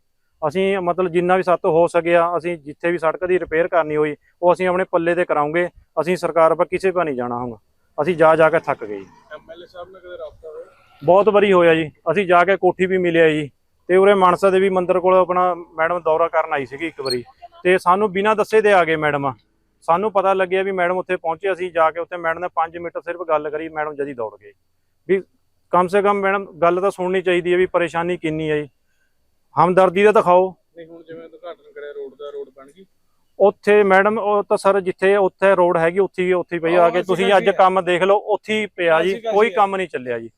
ਅਸੀਂ ਮਤਲਬ ਜਿੰਨਾ ਵੀ ਸਾਤੋਂ ਹੋ ਸਕਿਆ ਅਸੀਂ ਜਿੱਥੇ ਵੀ ਸੜਕ ਦੀ ਰਿਪੇਅਰ ਕਰਨੀ ਹੋਈ ਉਹ ਅਸੀਂ ਆਪਣੇ ਪੱਲੇ ਤੇ ਕਰਾਉਂਗੇ ਅਸੀਂ ਸਰਕਾਰ ਪਰ ਕਿਸੇ ਪਾ ਨਹੀਂ ਜਾਣਾ ਹੁਣ ਅਸੀਂ ਜਾ ਜਾ ਕੇ ਥੱਕ ਗਏ ਜੀ। ਐਮਐਲਏ ਸਾਹਿਬ ਨਾਲ ਕਦੇ ਰਾਬਤਾ ਹੋਇਆ? ਬਹੁਤ ਵਾਰੀ ਹੋਇਆ ਜੀ। ਅਸੀਂ ਜਾ ਕੇ ਕੋਠੀ ਵੀ ਮਿਲਿਆ ਜੀ। ਤੇ ਉਰੇ ਮਾਨਸਾ ਦੇਵੀ ਮੰਦਿਰ ਕੋਲ ਆਪਣਾ ਮੈਡਮ ਦੌਰਾ ਕਰਨ ਆਈ ਸੀਗੀ ਇੱਕ ਵਾਰੀ। ਤੇ ਸਾਨੂੰ ਬਿਨਾਂ ਦੱਸੇ ਦੇ ਆ ਗਏ ਮੈਡਮ। ਸਾਨੂੰ ਪਤਾ ਲੱਗਿਆ ਵੀ ਮੈਡਮ ਉੱਥੇ ਪਹੁੰਚੇ ਅਸੀਂ ਜਾ ਕੇ ਉੱਥੇ ਮੈਡਮ ਨੇ 5 ਮਿੰਟ ਸਿਰਫ ਗੱਲ ਕਰੀ ਮੈਡਮ ਜਦੀ ਦੌੜ ਗਏ। ਵੀ ਕਮ ਸੇ ਕਮ ਮੈਡਮ ਗੱਲ ਤਾਂ ਸੁਣਨੀ ਚਾਹੀਦੀ ਹੈ ਵੀ ਪਰੇਸ਼ਾਨੀ ਕਿੰਨੀ ਹੈ ਜੀ। ਹਮਦਰਦੀ ਦਾ ਦਿਖਾਓ। ਨਹੀਂ ਹੁਣ ਜਿਵੇਂ ਉਦਘਾਟਨ ਕਰਿਆ ਰੋਡ ਦਾ ਰੋਡ ਬਣ ਗਈ। ਉੱਥੇ ਮੈਡਮ ਉਹ ਤਾਂ ਸਰ ਜਿੱਥੇ ਉੱਥੇ ਰੋਡ ਹੈਗੀ ਉੱਥੇ ਹੀ ਉੱਥੇ ਪਈ ਆ ਕੇ ਤੁਸੀਂ ਅੱਜ। ਕੰਮ ਦੇਖ ਲਓ ਉੱਥੇ ਹੀ ਪਿਆ ਜੀ ਕੋਈ। ਕੰਮ ਨਹੀਂ ਚੱਲਿਆ ਜੀ।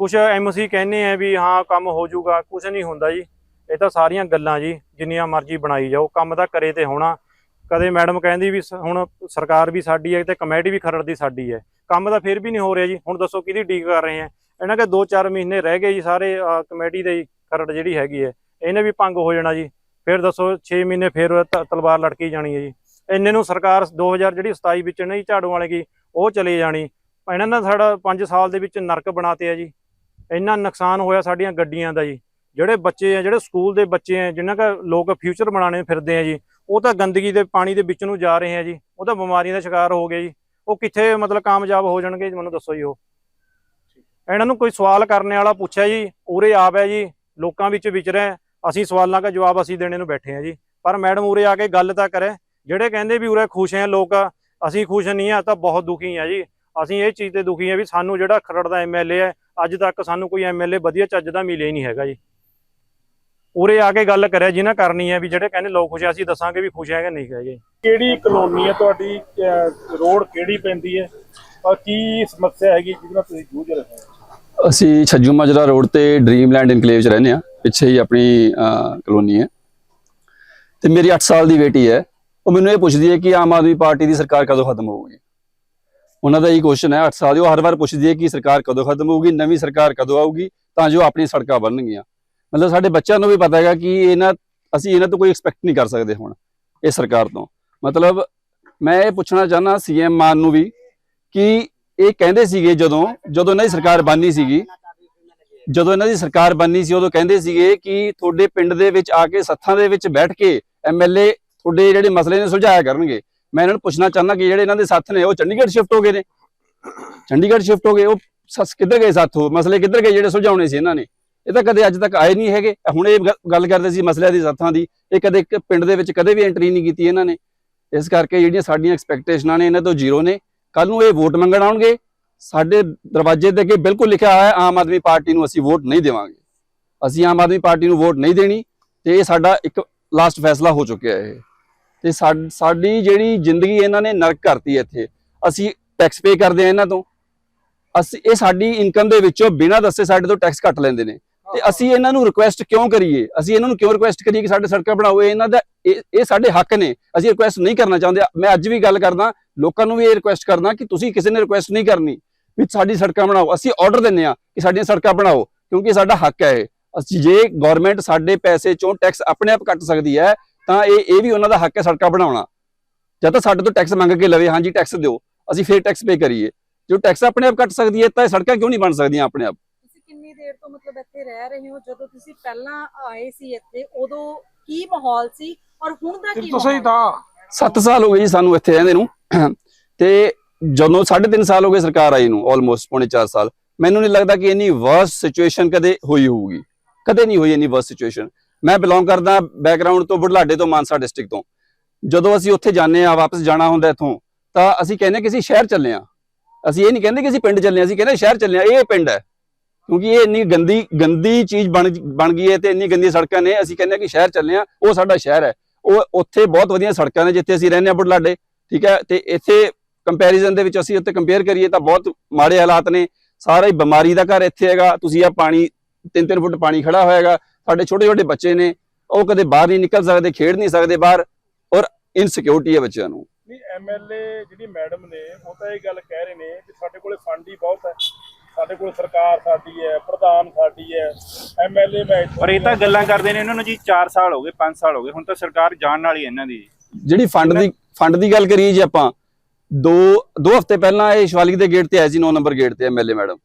ਕੁਝ ਐਮਸੀ ਕਹਿੰਦੇ ਆ ਵੀ ਹਾਂ ਕੰਮ ਹੋ ਜਾਊਗਾ ਕੁਝ ਨਹੀਂ ਹੁੰਦਾ ਜੀ। ਇਹ ਤਾਂ ਸਾਰੀਆਂ ਗੱਲਾਂ ਜੀ ਜਿੰਨੀਆਂ ਮਰਜ਼ੀ ਬਣਾਈ ਜਾਓ ਕੰਮ ਤਾਂ ਕਰੇ ਤੇ ਹੋਣਾ। ਕਦੇ ਮੈਡਮ ਕਹਿੰਦੀ ਵੀ ਹੁਣ ਸਰਕਾਰ ਵੀ ਸਾਡੀ ਹੈ ਤੇ ਕਮੇਟੀ ਵੀ ਖਰੜ ਦੀ ਸਾਡੀ ਹੈ। ਕੰਮ ਤਾਂ ਫਿਰ ਵੀ ਨਹੀਂ ਹੋ ਰਿਹਾ ਜੀ ਹੁਣ ਦੱਸੋ ਕਿਹਦੀ ਡੀਕ ਕਰ ਰਹੇ ਆ। ਇਹਨਾਂ ਕੇ 2-4 ਮਹੀਨੇ ਰਹਿ ਗਏ ਜੀ ਸਾਰੇ ਕਮੇਟੀ ਦੇ ਖਰੜ ਜਿਹੜੀ ਹੈਗੀ ਹੈ। ਇਹਨੇ ਵੀ ਭੰਗ ਹੋ ਜਾਣਾ ਜੀ। ਫਿਰ ਦੱਸੋ 6 ਮਹੀਨੇ ਫਿਰ ਤਲਵਾਰ ਲਟਕੀ ਜਾਣੀ ਹੈ ਜੀ। ਇੰਨੇ ਨੂੰ ਸਰਕਾਰ 2000 ਜਿਹੜੀ 27 ਵਿੱਚ ਨਹੀਂ ਝਾੜੂ ਵਾਲੇ ਕੀ ਉਹ ਚਲੇ ਜਾਣੀ। ਇਹਨਾਂ ਨੇ ਸਾਡਾ 5 ਸਾਲ ਦੇ ਵਿੱਚ ਨਰਕ ਬਣਾਤੇ ਆ ਜੀ। ਇੰਨਾ ਨੁਕਸਾਨ ਹੋਇਆ ਸਾਡੀਆਂ ਗੱਡੀਆਂ ਦਾ ਜੀ। ਜਿਹੜੇ ਬੱਚੇ ਆ ਜਿਹੜੇ ਸਕੂਲ ਦੇ ਬੱਚੇ ਆ ਜਿਨ੍ਹਾਂ ਦਾ ਲੋਕ ਫਿਊਚਰ ਬਣਾਉਣੇ ਫਿਰਦੇ ਆ ਜੀ ਉਹ ਤਾਂ ਗੰਦਗੀ ਦੇ ਪਾਣੀ ਦੇ ਵਿੱਚ ਨੂੰ ਜਾ ਰਹੇ ਆ ਜੀ। ਉਹ ਤਾਂ ਬਿਮਾਰੀਆਂ ਦਾ ਸ਼ਿਕਾਰ ਹੋ ਗਏ ਜੀ। ਉਹ ਕਿੱਥੇ ਮਤਲਬ ਕਾਮਯਾਬ ਹੋ ਜਾਣਗੇ ਜੀ, ਮੈਨੂੰ ਦੱਸੋ ਜੀ ਉਹ। ਇਹਨਾਂ ਨੂੰ ਕੋਈ ਸਵਾਲ ਕਰਨ ਵਾਲਾ ਪੁੱਛਿਆ ਜੀ ਉਰੇ ਆਪ ਹੈ ਜੀ ਲੋਕਾਂ ਵਿੱਚ ਵਿਚਰਿਆ ਅਸੀਂ ਸਵਾਲਾਂ ਦਾ ਜਵਾਬ ਅਸੀਂ ਦੇਣੇ ਨੂੰ ਬੈਠੇ ਆ ਜੀ। ਪਰ ਮੈਡਮ ਉਰੇ ਆ ਕੇ ਗੱਲ ਤਾਂ ਕਰੇ ਜਿਹੜੇ ਕਹਿੰਦੇ ਵੀ ਉਰੇ ਖੁਸ਼ ਹੈ ਲੋਕ ਅਸੀਂ ਖੁਸ਼ ਨਹੀਂ ਆ ਤਾਂ ਬਹੁਤ ਦੁਖੀ ਆ ਜੀ। ਅਸੀਂ ਇਹ ਚੀਜ਼ ਤੇ ਦੁਖੀ ਆ ਵੀ ਸਾਨੂੰ ਜਿਹੜਾ ਖਰੜ ਦਾ ਐਮਐਲਏ ਹੈ ਅੱਜ ਤੱਕ ਸਾਨੂੰ ਕੋਈ ਐਮਐਲਏ ਵਧੀਆ ਚੱਜ ਦਾ ਮਿਲਿਆ ਹੀ ਨਹੀਂ ਹੈਗਾ ਜੀ। ਉਰੇ ਆ ਕੇ ਗੱਲ ਕਰਿਆ ਜਿਹਨਾਂ ਕਰਨੀ ਹੈ ਵੀ ਜਿਹੜੇ ਕਹਿੰਦੇ ਲੋਕ ਖੁਸ਼ ਆ ਅਸੀਂ ਦੱਸਾਂਗੇ ਵੀ ਖੁਸ਼ ਹੈਗੇ ਨਹੀਂ ਹੈਗੇ। ਕਿਹੜੀ ਕਲੋਨੀ ਹੈ ਤੁਹਾਡੀ? ਰੋਡ ਕਿਹੜੀ ਪੈਂਦੀ ਹੈ? ਔਰ ਕੀ ਸਮੱਸਿਆ ਹੈਗੀ ਜਿਹਦੇ ਨਾਲ ਤੁਸੀਂ ਜੂਝ ਰਹੇ ਹੋ? ਅਸੀਂ ਛੱਜੂ ਮਾਜਰਾ ਰੋਡ ਤੇ ਡ੍ਰੀਮਲੈਂਡ ਇਨਕਲੇਵ ਚ ਰਹਿੰਦੇ ਆ ਪਿੱਛੇ ਹੀ ਆਪਣੀ ਅਹ, ਕਲੋਨੀ ਹੈ। ਤੇ ਮੇਰੀ 8 ਸਾਲ ਦੀ ਬੇਟੀ ਹੈ। ਉਹ ਮੈਨੂੰ ਇਹ ਪੁੱਛਦੀ ਹੈ ਕਿ ਆਮ ਆਦਮੀ ਪਾਰਟੀ ਦੀ ਸਰਕਾਰ ਕਦੋਂ ਖਤਮ ਹੋਊਗੀ? ਉਹਨਾਂ ਦਾ ਇਹ ਕੁਐਸਚਨ ਹੈ 8 ਸਾਲ ਦੀ। ਉਹ ਹਰ ਵਾਰ ਪੁੱਛਦੀ ਹੈ ਕਿ ਸਰਕਾਰ ਕਦੋਂ ਖਤਮ ਹੋਊਗੀ ਨਵੀਂ ਸਰਕਾਰ ਕਦੋਂ ਆਊਗੀ ਤਾਂ ਜੋ ਆਪਣੀ ਸੜਕਾਂ ਬਣਨਗੀਆਂ। ਮਤਲਬ ਸਾਡੇ ਬੱਚਿਆਂ ਨੂੰ ਵੀ ਪਤਾ ਹੈਗਾ ਕਿ ਇਹਨਾਂ ਅਸੀਂ ਇਹਨਾਂ ਤੋਂ ਕੋਈ ਐਕਸਪੈਕਟ ਨਹੀਂ ਕਰ ਸਕਦੇ ਹੁਣ ਇਹ ਸਰਕਾਰ ਤੋਂ। ਮਤਲਬ ਮੈਂ ਇਹ ਪੁੱਛਣਾ ਚਾਹਨਾ ਸੀਐਮ ਮਾਨ ਨੂੰ ਵੀ ਕਿ ਇਹ ਕਹਿੰਦੇ ਸੀਗੇ ਜਦੋਂ ਜਦੋਂ ਨਹੀਂ ਸਰਕਾਰ ਬਣਨੀ ਸੀਗੀ ਜਦੋਂ ਇਹਨਾਂ ਦੀ ਸਰਕਾਰ ਬਣਨੀ ਸੀ, ਉਦੋਂ ਕਹਿੰਦੇ ਸੀਗੇ ਕਿ ਤੁਹਾਡੇ ਪਿੰਡ ਦੇ ਵਿੱਚ ਆ ਕੇ ਸੱਥਾਂ ਦੇ ਵਿੱਚ ਬੈਠ ਕੇ ਐਮਐਲਏ ਤੁਹਾਡੇ ਜਿਹੜੇ ਮਸਲੇ ਨੇ ਸੁਲਝਾਇਆ ਕਰਨਗੇ। ਮੈਂ ਇਹਨਾਂ ਨੂੰ ਪੁੱਛਣਾ ਚਾਹੁੰਦਾ ਕਿ ਜਿਹੜੇ ਇਹਨਾਂ ਦੇ ਸੱਥ ਨੇ, ਉਹ ਚੰਡੀਗੜ੍ਹ ਸ਼ਿਫਟ ਹੋ ਗਏ ਨੇ। ਚੰਡੀਗੜ੍ਹ ਸ਼ਿਫਟ ਹੋ ਗਏ, ਉਹ ਸੱਸ ਕਿੱਧਰ ਗਏ ਸੱਥ? ਉਹ ਮਸਲੇ ਕਿੱਧਰ ਗਏ ਜਿਹੜੇ ਸੁਲਝਾਉਣੇ ਸੀ ਇਹਨਾਂ ਨੇ? ਇਹ ਤਾਂ ਕਦੇ ਅੱਜ ਤੱਕ ਆਏ ਨਹੀਂ ਹੈਗੇ। ਹੁਣ ਇਹ ਗੱਲ ਕਰਦੇ ਸੀ ਮਸਲਿਆਂ ਦੀ, ਸੱਥਾਂ ਦੀ। ਇਹ ਕਦੇ ਇੱਕ ਪਿੰਡ ਦੇ ਵਿੱਚ ਕਦੇ ਵੀ ਐਂਟਰੀ ਨਹੀਂ ਕੀਤੀ ਇਹਨਾਂ ਨੇ। ਇਸ ਕਰਕੇ ਜਿਹੜੀਆਂ ਸਾਡੀਆਂ ਐਕਸਪੈਕਟੇਸ਼ਨਾਂ ਨੇ, ਇਹਨਾਂ ਤੋਂ ਜ਼ੀਰੋ ਨੇ। ਕੱਲ ਨੂੰ ਇਹ ਵੋਟ ਮੰਗਣ ਆਉਣਗੇ। ਸਾਡੇ ਦਰਵਾਜ਼ੇ ਦੇ ਅੱਗੇ ਬਿਲਕੁਲ ਲਿਖਿਆ ਹੋਇਆ ਹੈ ਆਮ ਆਦਮੀ ਪਾਰਟੀ ਨੂੰ ਅਸੀਂ ਵੋਟ ਨਹੀਂ ਦੇਵਾਂਗੇ। ਅਸੀਂ ਆਮ ਆਦਮੀ ਪਾਰਟੀ ਨੂੰ ਵੋਟ ਨਹੀਂ ਦੇਣੀ ਤੇ ਇਹ ਸਾਡਾ ਇੱਕ ਲਾਸਟ ਫੈਸਲਾ ਹੋ ਚੁੱਕਿਆ ਹੈ ਇਹ। ਤੇ ਸਾਡੀ ਜਿਹੜੀ ਜ਼ਿੰਦਗੀ ਇਹਨਾਂ ਨੇ ਨਰਕ ਕਰਤੀ ਇੱਥੇ ਅਸੀਂ ਟੈਕਸ ਪੇ ਕਰਦੇ ਆ ਇਹਨਾਂ ਤੋਂ। ਅਸੀਂ ਇਹ ਸਾਡੀ ਇਨਕਮ ਦੇ ਵਿੱਚੋਂ ਬਿਨਾਂ ਦੱਸੇ ਸਾਡੇ ਤੋਂ ਟੈਕਸ ਕੱਟ ਲੈਂਦੇ ਨੇ। ਤੇ ਅਸੀਂ ਇਹਨਾਂ ਨੂੰ ਰਿਕੁਐਸਟ ਕਿਉਂ ਕਰੀਏ? ਅਸੀਂ ਇਹਨਾਂ ਨੂੰ ਕਿਉਂ ਰਿਕੁਐਸਟ ਕਰੀਏ ਕਿ ਸਾਡੇ ਸੜਕਾਂ ਬਣਾਓ? ਇਹ ਇਹਨਾਂ ਦਾ ਇਹ ਇਹ ਸਾਡੇ ਹੱਕ ਨੇ। ਅਸੀਂ ਰਿਕੁਐਸਟ ਨਹੀਂ ਕਰਨਾ ਚਾਹੁੰਦੇ। ਮੈਂ ਅੱਜ ਵੀ ਗੱਲ ਕਰਦਾ ਲੋਕਾਂ ਨੂੰ ਵੀ ਇਹ ਰਿਕੁਐਸਟ ਕਰਦਾ ਕਿ ਤੁਸੀਂ ਕਿਸੇ ਨੇ ਰਿਕੁਐਸਟ ਨਹੀਂ ਕਰਨੀ। ਵੀ ਸਾਡੀ ਸੜਕਾਂ ਬਣਾਓ। ਅਸੀਂ ਆਰਡਰ ਦਿੰਨੇ ਆ ਕਿ ਸਾਡੀਆਂ ਸੜਕਾਂ ਬਣਾਓ ਕਿਉਂਕਿ ਸਾਡਾ ਹੱਕ ਹੈ ਇਹ। ਅਸੀਂ ਜੇ ਗਵਰਨਮੈਂਟ ਸਾਡੇ ਪੈਸੇ ਚੋਂ ਟੈਕਸ ਆਪਣੇ ਆਪ ਕੱਟ ਸਕਦੀ ਹੈ ਤਾਂ ਇਹ ਇਹ ਵੀ ਉਹਨਾਂ ਦਾ ਹੱਕ ਹੈ ਸੜਕਾਂ ਬਣਾਉਣਾ। ਜਦ ਤੱਕ ਸਾਡੇ ਤੋਂ ਟੈਕਸ ਮੰਗ ਕੇ ਲਵੇ ਹਾਂਜੀ ਟੈਕਸ ਦਿਓ। ਅਸੀਂ ਫੇਰ ਟੈਕਸ ਪੇ ਕਰੀਏ। ਜੋ ਟੈਕਸ ਆਪਣੇ ਆਪ ਕੱਟ ਸਕਦੀ ਹੈ ਤਾਂ ਇਹ ਸੜਕਾਂ ਕਿਉਂ ਨਹੀਂ ਬਣ ਸਕਦੀਆਂ ਆਪਣੇ ਆਪ? ਤੁਸੀਂ ਕਿੰਨੀ ਦੇਰ ਤੋਂ ਮਤਲਬ ਇੱਥੇ ਰਹਿ ਰਹੇ ਹੋ? ਜਦੋਂ ਤੁਸੀਂ ਪਹਿਲਾਂ ਆਏ ਸੀ ਇੱਥੇ ਉਦੋਂ ਕੀ ਮਾਹੌਲ ਸੀ? ਔਰ ਹੁਣ ਦਾ ਕੀ ਮਾਹੌਲ ਹੈ? 7 ਸਾਲ ਹੋ ਗਏ ਜੀ ਸਾਨੂੰ ਇੱਥੇ ਰਹਿੰਦੇ ਨੂੰ। ਤੇ ਜਦੋਂ 3.5 ਸਾਲ ਹੋ ਗਏ ਸਰਕਾਰ ਆਈ ਨੂੰ ਆਲਮੋਸਟ ਪੌਣੇ 4 ਸਾਲ, ਮੈਨੂੰ ਨਹੀਂ ਲੱਗਦਾ ਕਿ ਇੰਨੀ ਵਰਸ ਸਿਚੁਏਸ਼ਨ ਕਦੇ ਹੋਈ ਹੋਊਗੀ। ਕਦੇ ਨਹੀਂ ਹੋਈ ਇੰਨੀ ਵਰਸ ਸਿਚੁਏਸ਼ਨ ਮੈਂ ਬਿਲੋਂਗ ਕਰਦਾ ਬੈਕਗ੍ਰਾਉਂਡ ਤੋਂ, ਬੁਢਲਾਡੇ ਤੋਂ, ਮਾਨਸਾ ਡਿਸਟ੍ਰਿਕਟ ਤੋਂ। ਜਦੋਂ ਅਸੀਂ ਉੱਥੇ ਜਾਂਦੇ ਆ ਵਾਪਸ ਜਾਣਾ ਹੁੰਦਾ ਇੱਥੋਂ, ਤਾਂ ਅਸੀਂ ਕਹਿੰਦੇ ਕਿ ਅਸੀਂ ਸ਼ਹਿਰ ਚੱਲੇ ਆ ਅਸੀਂ ਇਹ ਨਹੀਂ ਕਹਿੰਦੇ ਕਿ ਅਸੀਂ ਪਿੰਡ ਚੱਲੇ ਆ ਅਸੀਂ ਕਹਿੰਦੇ ਸ਼ਹਿਰ ਚੱਲੇ ਆ ਇਹ ਪਿੰਡ ਹੈ। ਕਿਉਂਕਿ ਇਹ ਇੰਨੀ ਗੰਦੀ ਗੰਦੀ ਚੀਜ਼ ਬਣ ਬਣ ਗਈ ਹੈ ਤੇ ਇੰਨੀ ਗੰਦੀਆਂ ਸੜਕਾਂ ਨੇ, ਅਸੀਂ ਕਹਿੰਦੇ ਕਿ ਸ਼ਹਿਰ ਚੱਲੇ ਆ ਉਹ ਸਾਡਾ ਸ਼ਹਿਰ ਹੈ। ਉਹ ਉੱਥੇ ਬਹੁਤ ਵਧੀਆ ਸੜਕਾਂ ਨੇ, ਜਿੱਥੇ ਅਸੀਂ ਰਹਿੰਦੇ ਆ ਬੁਢਲਾਡੇ, ਠੀਕ ਹੈ, ਤੇ ਇੱਥੇ ਕੰਪੈਰੀਜ਼ਨ ਦੇ ਵਿੱਚ ਅਸੀਂ ਉੱਤੇ ਕੰਪੇਅਰ ਕਰੀਏ ਤਾਂ ਬਹੁਤ ਮਾੜੇ ਹਾਲਾਤ ਨੇ। ਸਾਰਾ ਹੀ ਬਿਮਾਰੀ ਦਾ ਘਰ ਇੱਥੇ ਹੈਗਾ। ਤੁਸੀਂ ਆ ਪਾਣੀ 3-3 ਫੁੱਟ ਪਾਣੀ ਖੜਾ ਹੋਏਗਾ ਸਾਡੇ ਛੋਟੇ ਛੋਟੇ ਬੱਚੇ ਨੇ। ਉਹ ਕਦੇ ਬਾਹਰ ਨਹੀਂ ਨਿਕਲ ਸਕਦੇ ਖੇਡ ਨਹੀਂ ਸਕਦੇ ਬਾਹਰ ਔਰ ਇਨਸਿਕਿਉਰਿਟੀ ਹੈ ਬੱਚਿਆਂ ਨੂੰ। ਨਹੀਂ ਐਮਐਲਏ ਜਿਹੜੀ ਮੈਡਮ ਨੇ ਉਹ ਤਾਂ ਇਹ ਗੱਲ ਕਹਿ ਰਹੇ ਨੇ ਕਿ ਸਾਡੇ ਕੋਲੇ ਫੰਡ ਹੀ ਬਹੁਤ ਹੈ। ਸਾਡੇ ਕੋਲ ਸਰਕਾਰ ਸਾਡੀ ਹੈ ਪ੍ਰਧਾਨ ਸਾਡੀ ਹੈ ਐਮਐਲਏ ਮੈਂ ਇੱਥੋਂ ਪਰ ਇਹ ਤਾਂ ਗੱਲਾਂ ਕਰਦੇ ਨੇ ਇਹਨਾਂ ਨੂੰ ਜੀ 4 ਸਾਲ ਹੋ ਗਏ 5 ਸਾਲ ਹੋ ਗਏ। ਹੁਣ ਤਾਂ ਸਰਕਾਰ ਜਾਣ ਵਾਲੀ ਹੈ ਇਹਨਾਂ ਦੀ। ਜਿਹੜੀ ਫੰਡ ਦੀ ਫੰਡ ਦੀ ਗੱਲ ਕਰੀਏ ਜੇ ਆਪਾਂ ਦੋ ਦੋ ਹਫ਼ਤੇ ਪਹਿਲਾਂ ਇਹ ਸ਼ਿਵਾਲਿਕ ਦੇ ਗੇਟ ਤੇ ਆਏ ਸੀ 9 ਨੰਬਰ ਗੇਟ ਤੇ ਐਮਐਲਏ ਮੈਡਮ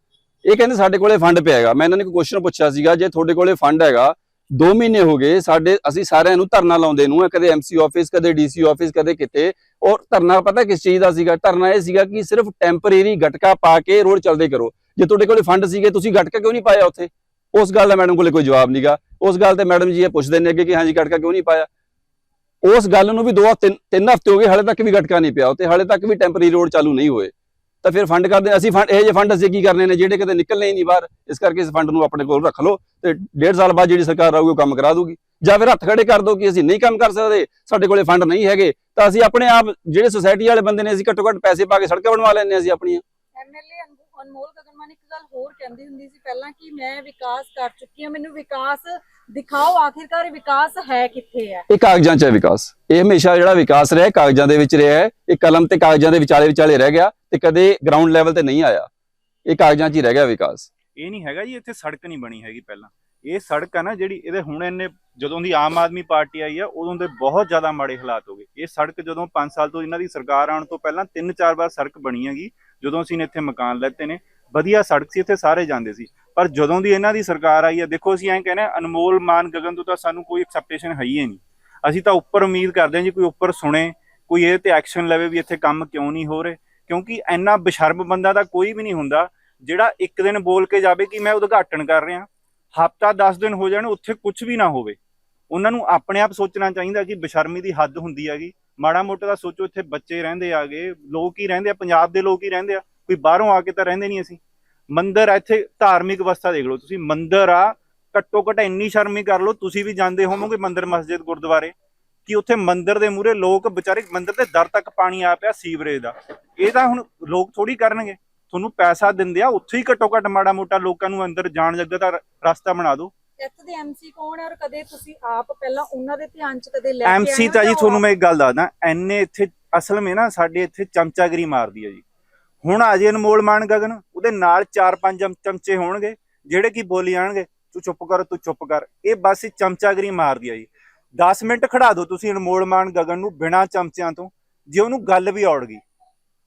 ਇਹ ਕਹਿੰਦੇ ਸਾਡੇ ਕੋਲੇ ਫੰਡ ਪਿਆ ਹੈਗਾ। ਮੈਂ ਇਹਨਾਂ ਨੇ ਇੱਕ ਕੁਐਸਚਨ ਪੁੱਛਿਆ ਸੀਗਾ, ਜੇ ਤੁਹਾਡੇ ਕੋਲੇ ਫੰਡ ਹੈਗਾ 2 ਮਹੀਨੇ ਹੋ ਗਏ, ਸਾਡੇ, ਅਸੀਂ ਸਾਰਿਆਂ ਨੂੰ ਧਰਨਾ ਲਾਉਂਦੇ ਨੂੰ ਕਦੇ ਐਮਸੀ ਆਫਿਸ ਕਦੇ ਡੀਸੀ ਆਫਿਸ ਕਦੇ ਕਿਤੇ। ਔਰ ਧਰਨਾ ਪਤਾ ਕਿਸ ਚੀਜ਼ ਦਾ ਸੀਗਾ? ਧਰਨਾ ਇਹ ਸੀਗਾ ਕਿ ਸਿਰਫ ਟੈਂਪਰੇਰੀ ਗਟਕਾ ਪਾ ਕੇ ਰੋਡ ਚੱਲਦੇ ਕਰੋ। ਜੇ ਤੁਹਾਡੇ ਕੋਲੇ ਫੰਡ ਸੀਗੇ, ਤੁਸੀਂ ਗਟਕਾ ਕਿਉਂ ਨਹੀਂ ਪਾਇਆ ਉੱਥੇ? ਉਸ ਗੱਲ ਦਾ ਮੈਡਮ ਕੋਲੇ ਕੋਈ ਜਵਾਬ ਨਹੀਂਗਾ ਉਸ ਗੱਲ ਤੇ ਮੈਡਮ ਜੀ ਇਹ ਪੁੱਛਦੇ ਨੇ ਅੱਗੇ ਕਿ ਹਾਂਜੀ, ਗਟਕਾ ਕਿਉਂ ਨਹੀਂ ਪਾਇਆ? ਉਸ ਗੱਲ ਨੂੰ ਵੀ ਦੋ ਤਿੰਨ ਤਿੰਨ ਹਫ਼ਤੇ ਹੋ ਗਏ, ਹਾਲੇ ਤੱਕ ਵੀ ਗਟਕਾ ਨਹੀਂ ਪਿਆ। ਉੱਤੇ ਹਾਲੇ ਤੱਕ ਵੀ ਟੈਂਪਰੇਰੀ ਰੋਡ ਚਾਲੂ ਨਹੀਂ ਹੋਏ। ਤਾਂ ਫਿਰ ਫੰਡ ਕਰਦੇ ਅਸੀਂ ਫੰਡ ਇਹ ਜਿਹੇ ਫੰਡ ਅਸੀਂ ਕੀ ਕਰਨੇ ਨੇ, ਜਿਹੜੇ ਕਦੇ ਨਿਕਲਣੇ ਹੀ ਨਹੀਂ ਬਾਹਰ, ਇਸ ਕਰਕੇ ਇਸ ਫੰਡ ਨੂੰ ਆਪਣੇ ਕੋਲ ਰੱਖ ਲਓ ਤੇ ਡੇਢ ਸਾਲ ਬਾਅਦ ਜਿਹੜੀ ਸਰਕਾਰ ਆਊਗੀ, ਉਹ ਕੰਮ ਕਰਾ ਦੂਗੀ। ਜਾਂ ਫਿਰ ਹੱਥ ਖੜੇ ਕਰ ਦੋ ਕਿ ਅਸੀਂ ਨਹੀਂ ਕੰਮ ਕਰ ਸਕਦੇ, ਸਾਡੇ ਕੋਲੇ ਫੰਡ ਨਹੀਂ ਹੈਗੇ। ਤਾਂ ਅਸੀਂ ਆਪਣੇ ਆਪ, ਜਿਹੜੇ ਸੁਸਾਇਟੀ ਵਾਲੇ ਬੰਦੇ ਨੇ, ਅਸੀਂ ਘੱਟੋ ਘੱਟ ਪੈਸੇ ਪਾ ਕੇ ਸੜਕਾਂ ਬਣਵਾ ਲੈਂਦੇ ਹਾਂ ਅਸੀਂ ਆਪਣੀਆਂ। ਐਮਐਲਏ ਅਨਮੋਲ ਗਗਨਮਾਨ ਇੱਕ ਗੱਲ ਹੋਰ ਕਹਿੰਦੀ ਹੁੰਦੀ ਸੀ ਪਹਿਲਾਂ ਕਿ ਮੈਂ ਵਿਕਾਸ ਕਰ ਚੁੱਕੀ ਹਾਂ ਮੈਨੂੰ ਵਿਕਾਸ ਦਿਖਾਓ ਆਖਿਰਕਾਰ ਵਿਕਾਸ ਹੈ ਕਿੱਥੇ ਹੈ? ਇਹ ਕਾਗਜ਼ਾਂ 'ਚ ਹੈ ਵਿਕਾਸ। ਇਹ ਹਮੇਸ਼ਾ ਜਿਹੜਾ ਵਿਕਾਸ ਰਿਹਾ ਕਾਗਜ਼ਾਂ ਦੇ ਵਿੱਚ ਰਿਹਾ ਹੈ। ਇਹ ਕਲਮ ਤੇ ਕਾਗਜ਼ਾਂ ਦੇ ਵਿਚਾਲੇ ਵਿਚਾਲੇ ਰਹਿ ਗਿਆ ਤੇ ਕਦੇ ਗਰਾਊਂਡ ਲੈਵਲ ਤੇ ਨਹੀਂ ਆਇਆ। ਇਹ ਕਾਗਜ਼ਾਂ 'ਚ ਹੀ ਰਹਿ ਗਿਆ ਵਿਕਾਸ। ਇਹ ਨਹੀਂ ਹੈਗਾ ਜੀ ਇੱਥੇ ਸੜਕ ਨਹੀਂ ਬਣੀ ਹੈਗੀ ਪਹਿਲਾਂ। ਇਹ ਸੜਕ ਆ ਨਾ ਜਿਹੜੀ ਇਹਦੇ ਹੁਣ ਇਹਨੇ ਜਦੋਂ ਦੀ ਆਮ ਆਦਮੀ ਪਾਰਟੀ ਆਈ ਆ ਉਦੋਂ ਦੇ ਬਹੁਤ ਜ਼ਿਆਦਾ ਮਾੜੇ ਹਾਲਾਤ ਹੋ ਗਏ। ਇਹ ਸੜਕ ਜਦੋਂ 5 ਸਾਲ ਤੋਂ ਇਹਨਾਂ ਦੀ ਸਰਕਾਰ ਆਉਣ ਤੋਂ ਪਹਿਲਾਂ 3-4 ਵਾਰ ਸੜਕ ਬਣੀ ਹੈਗੀ। ਜਦੋਂ ਅਸੀਂ ਨੇ ਇੱਥੇ ਮਕਾਨ ਲੈਤੇ ਨੇ, ਵਧੀਆ ਸੜਕ ਸੀ, ਇੱਥੇ ਸਾਰੇ ਜਾਂਦੇ ਸੀ। ਪਰ ਜਦੋਂ ਦੀ ਇਹਨਾਂ ਦੀ ਸਰਕਾਰ ਆਈ ਹੈ, ਦੇਖੋ ਅਸੀਂ ਐਂ ਕਹਿੰਦੇ ਅਨਮੋਲ, ਮਾਨ ਗਗਨ ਤੋਂ ਤਾਂ ਸਾਨੂੰ ਕੋਈ ਐਕਸੈਪਟੇਸ਼ਨ ਹੈ ਹੀ ਨਹੀਂ। ਅਸੀਂ ਤਾਂ ਉੱਪਰ ਉਮੀਦ ਕਰਦੇ ਹਾਂ ਜੀ, ਕੋਈ ਉੱਪਰ ਸੁਣੇ, ਕੋਈ ਇਹ ਤੇ ਐਕਸ਼ਨ ਲਵੇ ਵੀ ਇੱਥੇ ਕੰਮ ਕਿਉਂ ਨਹੀਂ ਹੋ ਰਹੇ। ਕਿਉਂਕਿ ਇੰਨਾ ਬਸ਼ਰਮ ਬੰਦਾ ਤਾਂ ਕੋਈ ਵੀ ਨਹੀਂ ਹੁੰਦਾ, ਜਿਹੜਾ ਇੱਕ ਦਿਨ ਬੋਲ ਕੇ ਜਾਵੇ ਕਿ ਮੈਂ ਉਦਘਾਟਨ ਕਰ ਰਿਹਾ, ਹਫਤਾ 10 ਦਿਨ ਹੋ ਜਾਣ, ਉੱਥੇ ਕੁਝ ਵੀ ਨਾ ਹੋਵੇ। ਉਹਨਾਂ ਨੂੰ ਆਪਣੇ ਆਪ ਸੋਚਣਾ ਚਾਹੀਦਾ ਕਿ ਬਸ਼ਰਮੀ ਦੀ ਹੱਦ ਹੁੰਦੀ ਹੈਗੀ। ਮਾੜਾ ਮੋਟਾ ਦਾ ਸੋਚੋ ਇੱਥੇ ਬੱਚੇ ਰਹਿੰਦੇ ਆਗੇ ਲੋਕ ਹੀ ਰਹਿੰਦੇ ਆ, ਪੰਜਾਬ ਦੇ ਲੋਕ ਹੀ ਰਹਿੰਦੇ ਆ, ਕੋਈ ਬਾਹਰੋਂ ਆ ਕੇ ਤਾਂ ਰਹਿੰਦੇ ਨਹੀਂ ਅਸੀਂ। ਮੰਦਿਰ ਆ, ਇੱਥੇ ਧਾਰਮਿਕ ਅਵਸਥਾ ਦੇਖ ਲਓ ਤੁਸੀਂ, ਮੰਦਿਰ ਆ, ਘੱਟੋ ਘੱਟ ਇੰਨੀ ਸ਼ਰਮੀ ਕਰ ਲਓ, ਤੁਸੀਂ ਵੀ ਜਾਂਦੇ ਹੋਵੋਗੇ ਮੰਦਿਰ ਮਸਜਿਦ ਗੁਰਦੁਆਰੇ, ਕਿ ਉੱਥੇ ਮੰਦਿਰ ਦੇ ਮੂਹਰੇ ਲੋਕ ਵਿਚਾਰੇ ਮੰਦਿਰ ਦੇ ਦਰ ਤੱਕ ਪਾਣੀ ਆ ਪਿਆ ਸੀਵਰੇਜ ਦਾ। ਇਹ ਤਾਂ ਹੁਣ ਲੋਕ ਥੋੜੀ ਕਰਨਗੇ, ਤੁਹਾਨੂੰ ਪੈਸਾ ਦਿੰਦੇ ਆ, ਉੱਥੇ ਹੀ ਘੱਟੋ ਘੱਟ ਮਾੜਾ ਮੋਟਾ ਲੋਕਾਂ ਨੂੰ ਅੰਦਰ ਜਾਣ ਲੱਗਾ ਤਾਂ ਰਸਤਾ ਬਣਾ ਦਿਓ। ਇੱਥੇ ਦੇ ਐਮਸੀ ਕੌਣ ਹੈ ਔਰ ਕਦੇ ਤੁਸੀਂ ਆਪ ਪਹਿਲਾਂ ਉਹਨਾਂ ਦੇ ਧਿਆਨ 'ਚ ਕਦੇ ਲੈ ਕੇ ਆਏ ਐਮਸੀ ਤਾਂ ਜੀ ਤੁਹਾਨੂੰ ਮੈਂ ਇੱਕ ਗੱਲ ਦੱਸਦਾ ਐਨੇ ਇੱਥੇ ਅਸਲ ਵਿੱਚ ਨਾ ਸਾਡੇ ਇੱਥੇ ਚਮਚਾਗਰੀ ਮਾਰਦੀ ਹੈ ਜੀ। ਹੁਣ ਆ ਜੇ ਅਨਮੋਲ ਮਾਨ ਗਗਨ ਉਹਦੇ ਨਾਲ ਚਾਰ ਪੰਜ ਚਮ- ਚਮਚੇ ਹੋਣਗੇ ਜਿਹੜੇ ਕੀ ਬੋਲੀ ਜਾਣਗੇ ਤੂੰ ਚੁੱਪ ਕਰ ਤੂੰ ਚੁੱਪ ਕਰ। ਇਹ ਬਸ ਚਮਚਾਗਰੀ ਮਾਰਦੀ ਹੈ ਜੀ। 10 ਮਿੰਟ ਖੜਾ ਦਿਓ ਤੁਸੀਂ ਅਨਮੋਲ ਮਾਨ ਗਗਨ ਨੂੰ ਬਿਨਾਂ ਚਮਚਿਆਂ ਤੋਂ ਜੇ ਉਹਨੂੰ ਗੱਲ ਵੀ ਔੜ ਗਈ।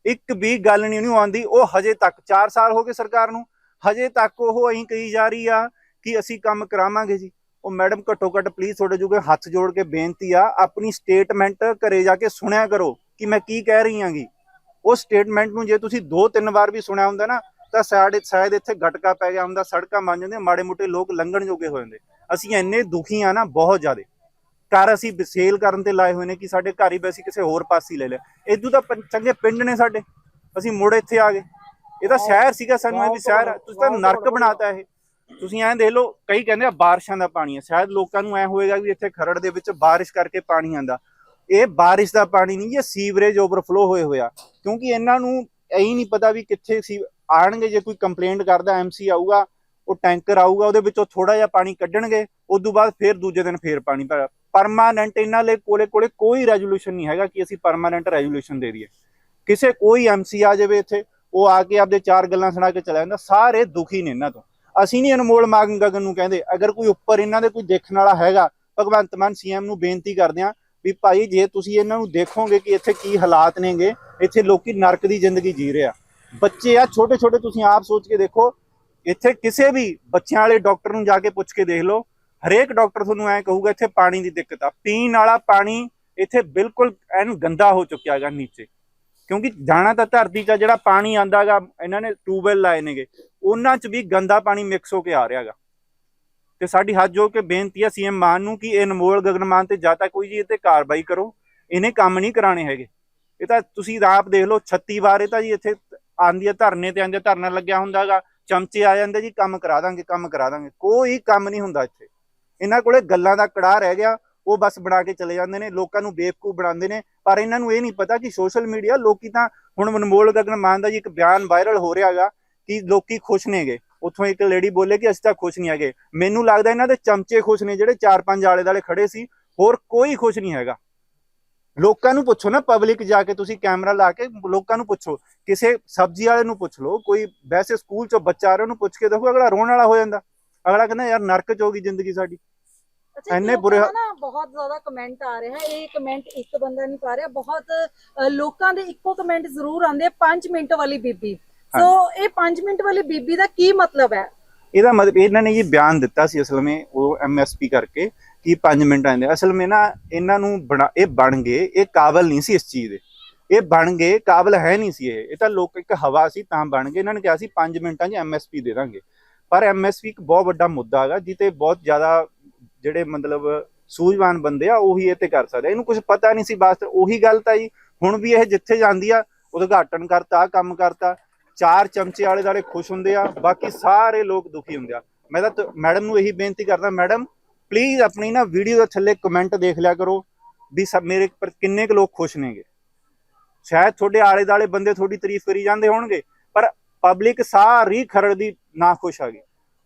ਇੱਕ ਵੀ ਗੱਲ ਨਹੀਂ ਉਹਨੂੰ ਆਉਂਦੀ ਉਹ ਹਜੇ ਤੱਕ 4 ਸਾਲ ਹੋ ਗਏ ਸਰਕਾਰ ਨੂੰ ਹਜੇ ਤੱਕ ਉਹ ਅਹੀਂ ਕਹੀ ਜਾ ਰਹੀ ਆ ਕਿ ਅਸੀਂ ਕੰਮ ਕਰਾਵਾਂਗੇ ਜੀ? ਉਹ ਮੈਡਮ ਘੱਟੋ ਘੱਟ ਪਲੀਜ਼ ਤੁਹਾਡੇ ਜੋਗੇ ਹੱਥ ਜੋੜ ਕੇ ਬੇਨਤੀ ਆ ਆਪਣੀ ਸਟੇਟਮੈਂਟ ਘਰੇ ਜਾ ਕੇ ਸੁਣਿਆ ਕਰੋ ਕਿ ਮੈਂ ਕੀ ਕਹਿ ਰਹੀ ਆਂਗੀ ਉਹ ਸਟੇਟਮੈਂਟ ਨੂੰ ਜੇ ਤੁਸੀਂ ਦੋ ਤਿੰਨ ਵਾਰ ਵੀ ਸੁਣਿਆ ਹੁੰਦਾ ਨਾ ਤਾਂ ਸ਼ਾਇਦ ਸ਼ਾਇਦ ਇੱਥੇ ਗਟਕਾ ਪੈ ਗਿਆ ਹੁੰਦਾ ਸੜਕਾਂ ਬਣ ਜਾਂਦੀਆਂ ਮਾੜੇ ਮੋਟੇ ਲੋਕ ਲੰਘਣ ਜੋਗੇ ਹੋ ਜਾਂਦੇ। ਅਸੀਂ ਇੰਨੇ ਦੁਖੀ ਆ ਨਾ ਬਹੁਤ ਜ਼ਿਆਦੇ। ਘਰ ਅਸੀਂ ਸੇਲ ਕਰਨ ਤੇ ਲਾਏ ਹੋਏ ਨੇ ਕਿ ਸਾਡੇ ਘਰ ਹੀ ਵੈਸੀ ਕਿਸੇ ਹੋਰ ਪਾਸੇ ਲੈ ਲਿਆ। ਇਦੋਂ ਤਾਂ ਪੰ- ਚੰਗੇ ਪਿੰਡ ਨੇ ਸਾਡੇ। ਅਸੀਂ ਮੁੜ ਇੱਥੇ ਆ ਗਏ। ਇਹ ਤਾਂ ਸ਼ਹਿਰ ਸੀਗਾ ਸਾਨੂੰ ਇਹ ਵੀ ਸ਼ਹਿਰ। ਤੁਸੀਂ ਤਾਂ ਨਰਕ ਬਣਾਤਾ ਇਹ। ਤੁਸੀਂ ਐਂ ਦੇਖ ਲਓ, ਕਈ ਕਹਿੰਦੇ ਆ ਬਾਰਿਸ਼ਾਂ ਦਾ ਪਾਣੀ ਹੈ ਸ਼ਾਇਦ ਲੋਕਾਂ ਨੂੰ ਐ ਹੋਏਗਾ ਵੀ ਇੱਥੇ ਖਰੜ ਦੇ ਵਿੱਚ ਬਾਰਿਸ਼ ਕਰਕੇ ਪਾਣੀ ਆਂਦਾ ਇਹ ਬਾਰਿਸ਼ ਦਾ ਪਾਣੀ ਨਹੀਂ, ਇਹ ਸੀਵਰੇਜ ਓਵਰਫਲੋ ਹੋਏ ਹੋਇਆ ਕਿਉਂਕਿ ਇਹਨਾਂ ਨੂੰ ਐਂ ਨਹੀਂ ਪਤਾ ਵੀ ਕਿੱਥੇ ਸੀ ਆਣਗੇ ਜੇ ਕੋਈ ਕੰਪਲੇਂਟ ਕਰਦਾ ਐਮਸੀ ਆਊਗਾ, ਉਹ ਟੈਂਕਰ ਆਊਗਾ, ਉਹਦੇ ਵਿੱਚੋਂ ਥੋੜਾ ਜਿਹਾ ਪਾਣੀ ਕੱਢਣਗੇ ਉਸ ਤੋਂ ਬਾਅਦ ਫਿਰ ਦੂਜੇ ਦਿਨ ਫੇਰ ਪਾਣੀ ਭਰ ਪਰਮਾਨੈਂਟ ਇਹਨਾਂ ਲਈ ਕੋਲੇ ਕੋਲੇ ਕੋਈ ਰੈਜ਼ੋਲੂਸ਼ਨ ਨਹੀਂ ਹੈਗਾ ਕਿ ਅਸੀਂ ਪਰਮਾਨੈਂਟ ਰੈਜ਼ੋਲੂਸ਼ਨ ਦੇ ਦਈਏ। ਕਿਸੇ ਕੋਈ ਐਮਸੀ ਆ ਜਾਵੇ ਇੱਥੇ, ਉਹ ਆ ਕੇ ਆਪਦੇ ਚਾਰ ਗੱਲਾਂ ਸੁਣਾ ਕੇ ਚਲਾ ਜਾਂਦਾ, ਸਾਰੇ ਦੁਖੀ ਨੇ ਇਹਨਾਂ ਤੋਂ। ਅਸੀਂ ਨਹੀਂ ਅਨਮੋਲ ਮਾਗਨ ਗਗਨ ਨੂੰ ਕਹਿੰਦੇ। ਅਗਰ ਕੋਈ ਉੱਪਰ ਇਹਨਾਂ ਦੇ ਕੋਈ ਦੇਖਣ ਵਾਲਾ ਹੈਗਾ, ਭਗਵੰਤ ਮਾਨ ਸੀਐਮ ਨੂੰ ਬੇਨਤੀ ਕਰਦੇ ਆ ਵੀ ਭਾਈ, ਜੇ ਤੁਸੀਂ ਇਹਨਾਂ ਨੂੰ ਦੇਖੋਗੇ ਕਿ ਇੱਥੇ ਕੀ ਹਾਲਾਤ ਨੇਗੇ, ਇੱਥੇ ਲੋਕੀ ਨਰਕ ਦੀ ਜ਼ਿੰਦਗੀ ਜੀ ਰਹੇ ਆ। ਬੱਚੇ ਆ ਛੋਟੇ ਛੋਟੇ ਤੁਸੀਂ ਆਪ ਸੋਚ ਕੇ ਦੇਖੋ, ਇੱਥੇ ਕਿਸੇ ਵੀ ਬੱਚਿਆਂ ਵਾਲੇ ਡਾਕਟਰ ਨੂੰ ਜਾ ਕੇ ਪੁੱਛ ਕੇ ਦੇਖ ਲਓ। ਹਰੇਕ ਡਾਕਟਰ ਤੁਹਾਨੂੰ ਐਂ ਕਹੂਗਾ, ਇੱਥੇ ਪਾਣੀ ਦੀ ਦਿੱਕਤ ਆ। ਪੀਣ ਵਾਲਾ ਪਾਣੀ ਇੱਥੇ ਬਿਲਕੁਲ ਐਨ ਗੰਦਾ ਹੋ ਚੁੱਕਿਆ ਹੈਗਾ ਨੀਚੇ। ਕਿਉਂਕਿ ਜਾਣਾ ਤਾਂ ਧਰਤੀ 'ਚ ਜਿਹੜਾ ਪਾਣੀ ਆਂਦਾਗਾ ਇਹਨਾਂ ਨੇ ਟਿਊਬਵੈਲ ਲਾਏ ਨੇਗੇ। ਉਹਨਾਂ 'ਚ ਵੀ ਗੰਦਾ ਪਾਣੀ ਮਿਕਸ ਹੋ ਕੇ ਆ ਰਿਹਾਗਾ ਤੇ ਸਾਡੀ ਹੱਥ ਜੋੜ ਕੇ ਬੇਨਤੀ ਹੈ ਸੀਐਮ ਮਾਨ ਨੂੰ ਕਿ ਇਹ ਅਨਮੋਲ ਗਗਨਮਾਨ ਤੇ ਜਾਂ ਤਾਂ ਕੋਈ ਜੀ ਇਹ ਤੇ ਕਾਰਵਾਈ ਕਰੋ। ਇਹਨੇ ਕੰਮ ਨਹੀਂ ਕਰਾਣੇ ਹੈਗੇ। ਇਹ ਤਾਂ ਤੁਸੀਂ ਆਪ ਦੇਖ ਲਓ 36 ਵਾਰ ਇਹ ਤਾਂ ਜੀ ਇੱਥੇ ਆਂਦੀ ਹੈ ਧਰਨੇ ਤੇ ਆਂਦੇ ਧਰਨਾ ਲੱਗਿਆ ਹੁੰਦਾਗਾ ਚਮਚੇ ਆ ਜਾਂਦੇ ਜੀ, ਕੰਮ ਕਰਾ ਦਾਂਗੇ, ਕੰਮ ਕਰਾ ਦਾਂਗੇ। ਕੋਈ ਕੰਮ ਨਹੀਂ ਹੁੰਦਾ ਇੱਥੇ। ਇਹਨਾਂ ਕੋਲੇ ਗੱਲਾਂ ਦਾ ਕੜਾਹ ਰਹਿ ਗਿਆ। ਉਹ ਬਸ ਬਣਾ ਕੇ ਚਲੇ ਜਾਂਦੇ ਨੇ, ਲੋਕਾਂ ਨੂੰ ਬੇਵਕੂਫ ਬਣਾਉਂਦੇ ਨੇ, ਪਰ ਇਹਨਾਂ ਨੂੰ ਇਹ ਨਹੀਂ ਪਤਾ ਕਿ ਸੋਸ਼ਲ ਮੀਡੀਆ ਲੋਕੀ ਤਾਂ ਹੁਣ ਮਨਮੋਲ ਗਗਨ ਮਾਨ ਦਾ ਜੀ ਇੱਕ ਬਿਆਨ ਵਾਇਰਲ ਹੋ ਰਿਹਾ ਹੈਗਾ ਕਿ ਲੋਕੀ ਖੁਸ਼ ਨੇਗੇ। ਉੱਥੋਂ ਇੱਕ ਲੇਡੀ ਬੋਲੇ ਕਿ ਅਸੀਂ ਤਾਂ ਖੁਸ਼ ਨਹੀਂ ਹੈਗੇ। ਮੈਨੂੰ ਲੱਗਦਾ ਇਹਨਾਂ ਦੇ ਚਮਚੇ ਖੁਸ਼ ਨੇ ਜਿਹੜੇ ਚਾਰ ਪੰਜ ਆਲੇ ਦਾਲੇ ਖੜੇ ਸੀ, ਹੋਰ ਕੋਈ ਖੁਸ਼ ਨਹੀਂ ਹੈਗਾ। ਲੋਕਾਂ ਨੂੰ ਪੁੱਛੋ ਨਾ ਪਬਲਿਕ ਜਾ ਕੇ ਤੁਸੀਂ ਕੈਮਰਾ ਲਾ ਕੇ ਲੋਕਾਂ ਨੂੰ ਪੁੱਛੋ। ਕਿਸੇ ਸਬਜ਼ੀ ਵਾਲੇ ਨੂੰ ਪੁੱਛ ਲਓ, ਕੋਈ ਵੈਸੇ ਸਕੂਲ ਚੋਂ ਬੱਚਾ ਆ ਰਿਹਾ, ਉਹਨੂੰ ਪੁੱਛ ਕੇ ਦੇਖੋ ਅਗਲਾ ਰੋਣ ਵਾਲਾ ਹੋ ਜਾਂਦਾ। ਅਗਲਾ ਕਹਿੰਦਾ, ਯਾਰ ਨਰਕ ਚ ਹੋ ਗਈ ਜ਼ਿੰਦਗੀ ਸਾਡੀ। ਅੱਛਾ ਇੰਨੇ ਬੁਰੇ ਨਾ ਬਹੁਤ ਜ਼ਿਆਦਾ ਕਮੈਂਟ ਆ ਰਿਹਾ ਇਹ ਕਮੈਂਟ ਇੱਕ ਬੰਦਾ ਨਹੀਂ ਪਾ ਰਿਹਾ ਬਹੁਤ ਲੋਕਾਂ ਦੇ ਇੱਕੋ ਕਮੈਂਟ ਜ਼ਰੂਰ ਆਉਂਦੇ ਆ 5 ਮਿੰਟ ਵਾਲੀ ਬੀਬੀ। ਸੋ ਇਹ 5 ਮਿੰਟ ਵਾਲੀ ਬੀਬੀ ਦਾ ਕੀ ਮਤਲਬ ਹੈ? ਇਹਦਾ ਮਤਲਬ ਇਹਨਾਂ ਨੇ ਜੀ ਬਿਆਨ ਦਿੱਤਾ ਸੀ ਅਸਲ ਵਿੱਚ ਉਹ ਐਮਐਸਪੀ ਕਰਕੇ ਕਿ 5 ਮਿੰਟ ਆਂਦੇ ਅਸਲ ਵਿੱਚ ਨਾ ਇਹਨਾਂ ਨੂੰ ਬਣਾ ਇਹ ਬਣ ਗਏ ਇਹ ਕਾਬਲ ਨਹੀਂ ਸੀ ਇਸ ਚੀਜ਼ ਦੇ। ਇਹ ਬਣ ਗਏ ਕਾਬਲ ਹੈ ਨਹੀਂ ਸੀ ਇਹ। ਇਹ ਤਾਂ ਲੋਕ ਇੱਕ ਹਵਾ ਸੀ ਤਾਂ ਬਣ ਗਏ। ਇਹਨਾਂ ਨੇ ਕਿਹਾ ਸੀ 5 ਮਿੰਟਾਂ 'ਚ ਐਮਐਸਪੀ ਦੇ ਦਾਂਗੇ। ਪਰ ਐਮਐਸਪੀ ਇੱਕ ਬਹੁਤ ਵੱਡਾ ਮੁੱਦਾ ਹੈਗਾ ਜਿੱਤੇ ਬਹੁਤ ਜ਼ਿਆਦਾ ਜਿਹੜੇ ਮਤਲਬ ਸੂਝਵਾਨ ਬੰਦੇ ਆ, ਉਹੀ ਇਹ ਤੇ ਕਰ ਸਕਦੇ ਇਹਨੂੰ ਕੁਝ ਪਤਾ ਨਹੀਂ ਸੀ, ਬਸ ਉਹੀ ਗੱਲ ਤਾਂ ਜੀ। ਹੁਣ ਵੀ ਇਹ ਜਿੱਥੇ ਜਾਂਦੀ ਆ, ਉਦਘਾਟਨ ਕਰਤਾ, ਕੰਮ ਕਰਤਾ, ਚਾਰ ਚਮਚੇ ਵਾਲੇ ਦਾਲੇ ਖੁਸ਼ ਹੁੰਦੇ ਆ, ਬਾਕੀ ਸਾਰੇ ਲੋਕ ਦੁਖੀ ਹੁੰਦੇ ਆ। ਮੈਂ ਤਾਂ ਮੈਡਮ ਨੂੰ ਇਹੀ ਬੇਨਤੀ ਕਰਦਾ, ਮੈਡਮ ਪਲੀਜ਼ ਆਪਣੀ ਨਾ ਵੀਡੀਓ ਦੇ ਥੱਲੇ ਕਮੈਂਟ ਦੇਖ ਲਿਆ ਕਰੋ ਵੀ ਸਭ ਮੇਰੇ ਪਰ ਕਿੰਨੇ ਕੁ ਲੋਕ ਖੁਸ਼ ਨੇਗੇ। ਸ਼ਾਇਦ ਤੁਹਾਡੇ ਆਲੇ ਦਾਲੇ ਬੰਦੇ ਤੁਹਾਡੀ ਤਾਰੀਫ ਕਰੀ ਜਾਂਦੇ ਹੋਣਗੇ, ਪਰ ਪਬਲਿਕ ਸਾਰੀ ਖਰੜ ਦੀ ਨਾ ਖੁਸ਼ ਆ ਗਈ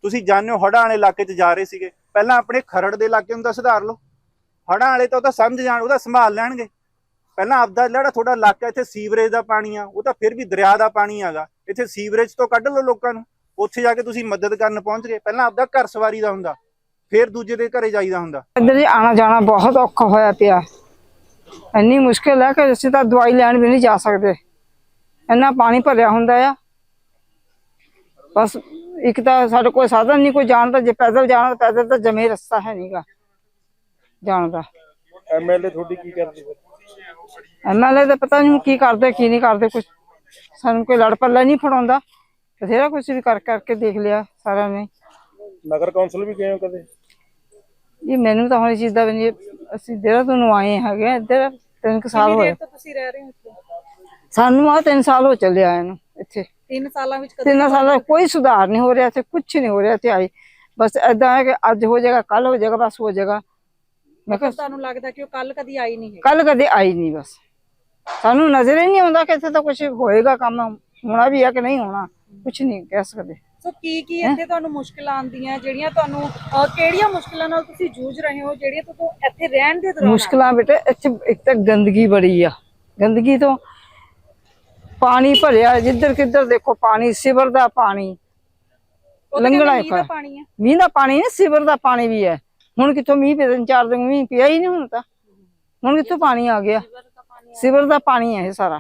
ਤੁਸੀਂ ਜਾਣਦੇ ਹੋ ਹੜਾਂ ਵਾਲੇ ਇਲਾਕੇ 'ਚ ਜਾ ਰਹੇ ਸੀਗੇ। ਪਹਿਲਾਂ ਆਪਣੇ ਖਰੜ ਦੇ ਇਲਾਕੇ ਨੂੰ ਤਾਂ ਸੁਧਾਰ ਲਓ। ਹੜਾਂ ਵਾਲੇ ਤਾਂ ਉਹਦਾ ਸਮਝ ਜਾਣ ਉਹਦਾ ਸੰਭਾਲ ਲੈਣਗੇ। ਪਹਿਲਾਂ ਆਪਦਾ ਜਿਹੜਾ ਤੁਹਾਡਾ ਇਲਾਕਾ ਇੱਥੇ ਸੀਵਰੇਜ ਦਾ ਪਾਣੀ ਆ, ਉਹ ਤਾਂ ਫਿਰ ਵੀ ਦਰਿਆ ਦਾ ਪਾਣੀ ਆਗਾ ਇੱਥੇ ਸੀਵਰੇਜ ਤੋਂ ਕੱਢ ਲਓ ਲੋਕਾਂ ਨੂੰ। ਉੱਥੇ ਜਾ ਕੇ ਤੁਸੀਂ ਮਦਦ ਕਰਨ ਪਹੁੰਚ ਗਏ। ਪਹਿਲਾਂ ਆਪਦਾ ਘਰ ਸਵਾਰੀ ਦਾ ਹੁੰਦਾ, ਫਿਰ ਦੂਜੇ ਦੇ ਘਰੇ ਜਾਈਦਾ ਹੁੰਦਾ। ਇੱਧਰ ਜੀ ਆਣਾ ਜਾਣਾ ਬਹੁਤ ਔਖਾ ਹੋਇਆ ਪਿਆ। ਇੰਨੀ ਮੁਸ਼ਕਿਲ ਹੈ ਕਿ ਅਸੀਂ ਤਾਂ ਦਵਾਈ ਲੈਣ ਵੀ ਨਹੀਂ ਜਾ ਸਕਦੇ। ਇੰਨਾ ਪਾਣੀ ਭਰਿਆ ਹੁੰਦਾ ਆ। ਬਸ ਇੱਕ ਤਾਂ ਸਾਡੇ ਕੋਲ ਸਾਧਨ ਨਹੀਂ ਕੋਈ ਜਾਣ ਦਾ ਜੇ ਪੈਦਲ ਜਾਣਾ ਤਾਂ ਪੈਦਲ ਤਾਂ ਜਮੇ ਰਸਤਾ ਹੈ ਨਹੀਂਗਾ ਜਾਣ ਦਾ। ਐਮਐਲਏ ਤੁਹਾਡੀ ਕੀ ਕਰਦੀ ਫਿਰ ਐਮਐਲਏ ਦਾ ਪਤਾ ਨਹੀਂ ਕੀ ਕਰਦੇ ਕੀ ਨਹੀਂ ਕਰਦੇ ਕੁਝ ਸਾਨੂੰ ਕੋਈ ਲੜ ਪੱਲਾ ਨਹੀਂ ਫੜਾਉਂਦਾ। ਬਥੇਰਾ ਕੁਝ ਵੀ ਕਰ ਕਰਕੇ ਦੇਖ ਲਿਆ ਸਾਰਿਆਂ ਨੇ। ਨਗਰ ਕੌਂਸਲ ਵੀ ਗਏ ਹੋ ਕਦੇ? ਜੀ ਮੈਨੂੰ ਤਾਂ ਹੁਣ ਇਸ ਚੀਜ਼ ਦਾ ਵੀ ਨਹੀਂ ਅਸੀਂ ਦੇਹਰਾਦੂਨ ਨੂੰ ਆਏ ਹੈਗੇ ਇੱਧਰ ਤਿੰਨ ਕੁ ਸਾਲ ਹੋਏ ਦੇਰ ਤੋਂ ਤੁਸੀਂ ਰਹਿ ਰਹੇ ਹੋ ਸਾਨੂੰ ਆ ਤਿੰਨ ਸਾਲ ਹੋ ਚੱਲੇ ਆਏ ਨੂੰ ਇੱਥੇ। 3 ਸਾਲਾਂ ਵਿੱਚ ਕਦੇ ਤਿੰਨ ਸਾਲਾਂ ਦਾ ਕੋਈ ਸੁਧਾਰ ਨਹੀਂ ਹੋ ਰਿਹਾ ਇੱਥੇ ਕੁਝ ਨਹੀਂ ਹੋ ਰਿਹਾ ਇੱਥੇ ਆਈ। ਬਸ ਏਦਾਂ ਹੈ ਕਿ ਅੱਜ ਹੋ ਜਾਏਗਾ ਕੱਲ ਹੋ ਜਾਏਗਾ ਬਸ ਹੋ ਜਾਏਗਾ। ਮੈਂ ਕਿਹਾ ਤੁਹਾਨੂੰ ਲੱਗਦਾ ਕਿ ਉਹ ਕੱਲ ਕਦੀ ਆਈ ਨਹੀਂ ਹੈ ਕੱਲ ਕਦੇ ਆਈ ਨਹੀਂ ਬਸ। ਸਾਨੂੰ ਨਜ਼ਰ ਹੀ ਨਹੀਂ ਆਉਂਦਾ ਕਿ ਇੱਥੇ ਤਾਂ ਕੁਝ ਹੋਏਗਾ ਕੰਮ ਹੋਣਾ ਵੀ ਹੈ ਕਿ ਨਹੀਂ ਹੋਣਾ ਕੁਝ ਨਹੀਂ ਕਹਿ ਸਕਦੇ। ਸੋ ਕੀ ਕੀ ਇੱਥੇ ਤੁਹਾਨੂੰ ਮੁਸ਼ਕਲਾਂ ਆਉਂਦੀਆਂ ਜਿਹੜੀਆਂ ਤੁਹਾਨੂੰ ਅਹ, ਕਿਹੜੀਆਂ ਮੁਸ਼ਕਲਾਂ ਨਾਲ ਤੁਸੀਂ ਜੂਝ ਰਹੇ ਹੋ ਜਿਹੜੀਆਂ ਤੁਹਾਨੂੰ ਇੱਥੇ ਰਹਿਣ ਦੇ ਦੌਰਾਨ ਮੁਸ਼ਕਲਾਂ ਬੇਟੇ ਇੱਥੇ ਇੱਕ ਤਾਂ ਗੰਦਗੀ ਬੜੀ ਆ। ਗੰਦਗੀ ਤੋਂ ਪਾਣੀ ਭਰਿਆ ਜਿੱਧਰ ਕਿੱਧਰ ਦੇਖੋ ਪਾਣੀ ਸਿਵਰ ਦਾ ਪਾਣੀ। ਲੰਘਣਾ ਮੀਂਹ ਦਾ ਹੈ ਪਾਣੀ ਹੈ ਮੀਂਹ ਦਾ ਪਾਣੀ ਨਹੀਂ ਸਿਵਰ ਦਾ ਪਾਣੀ ਵੀ ਹੈ। ਹੁਣ ਕਿੱਥੋਂ ਮੀਂਹ ਪਿਆ ਤਿੰਨ ਚਾਰ ਦਿਨ ਮੀਂਹ ਪਿਆ ਹੀ ਨਹੀਂ ਹੁਣ ਤਾਂ। ਹੁਣ ਕਿੱਥੋਂ ਪਾਣੀ ਆ ਗਿਆ? ਸਿਵਰ ਦਾ ਪਾਣੀ ਹੈ ਇਹ ਸਾਰਾ।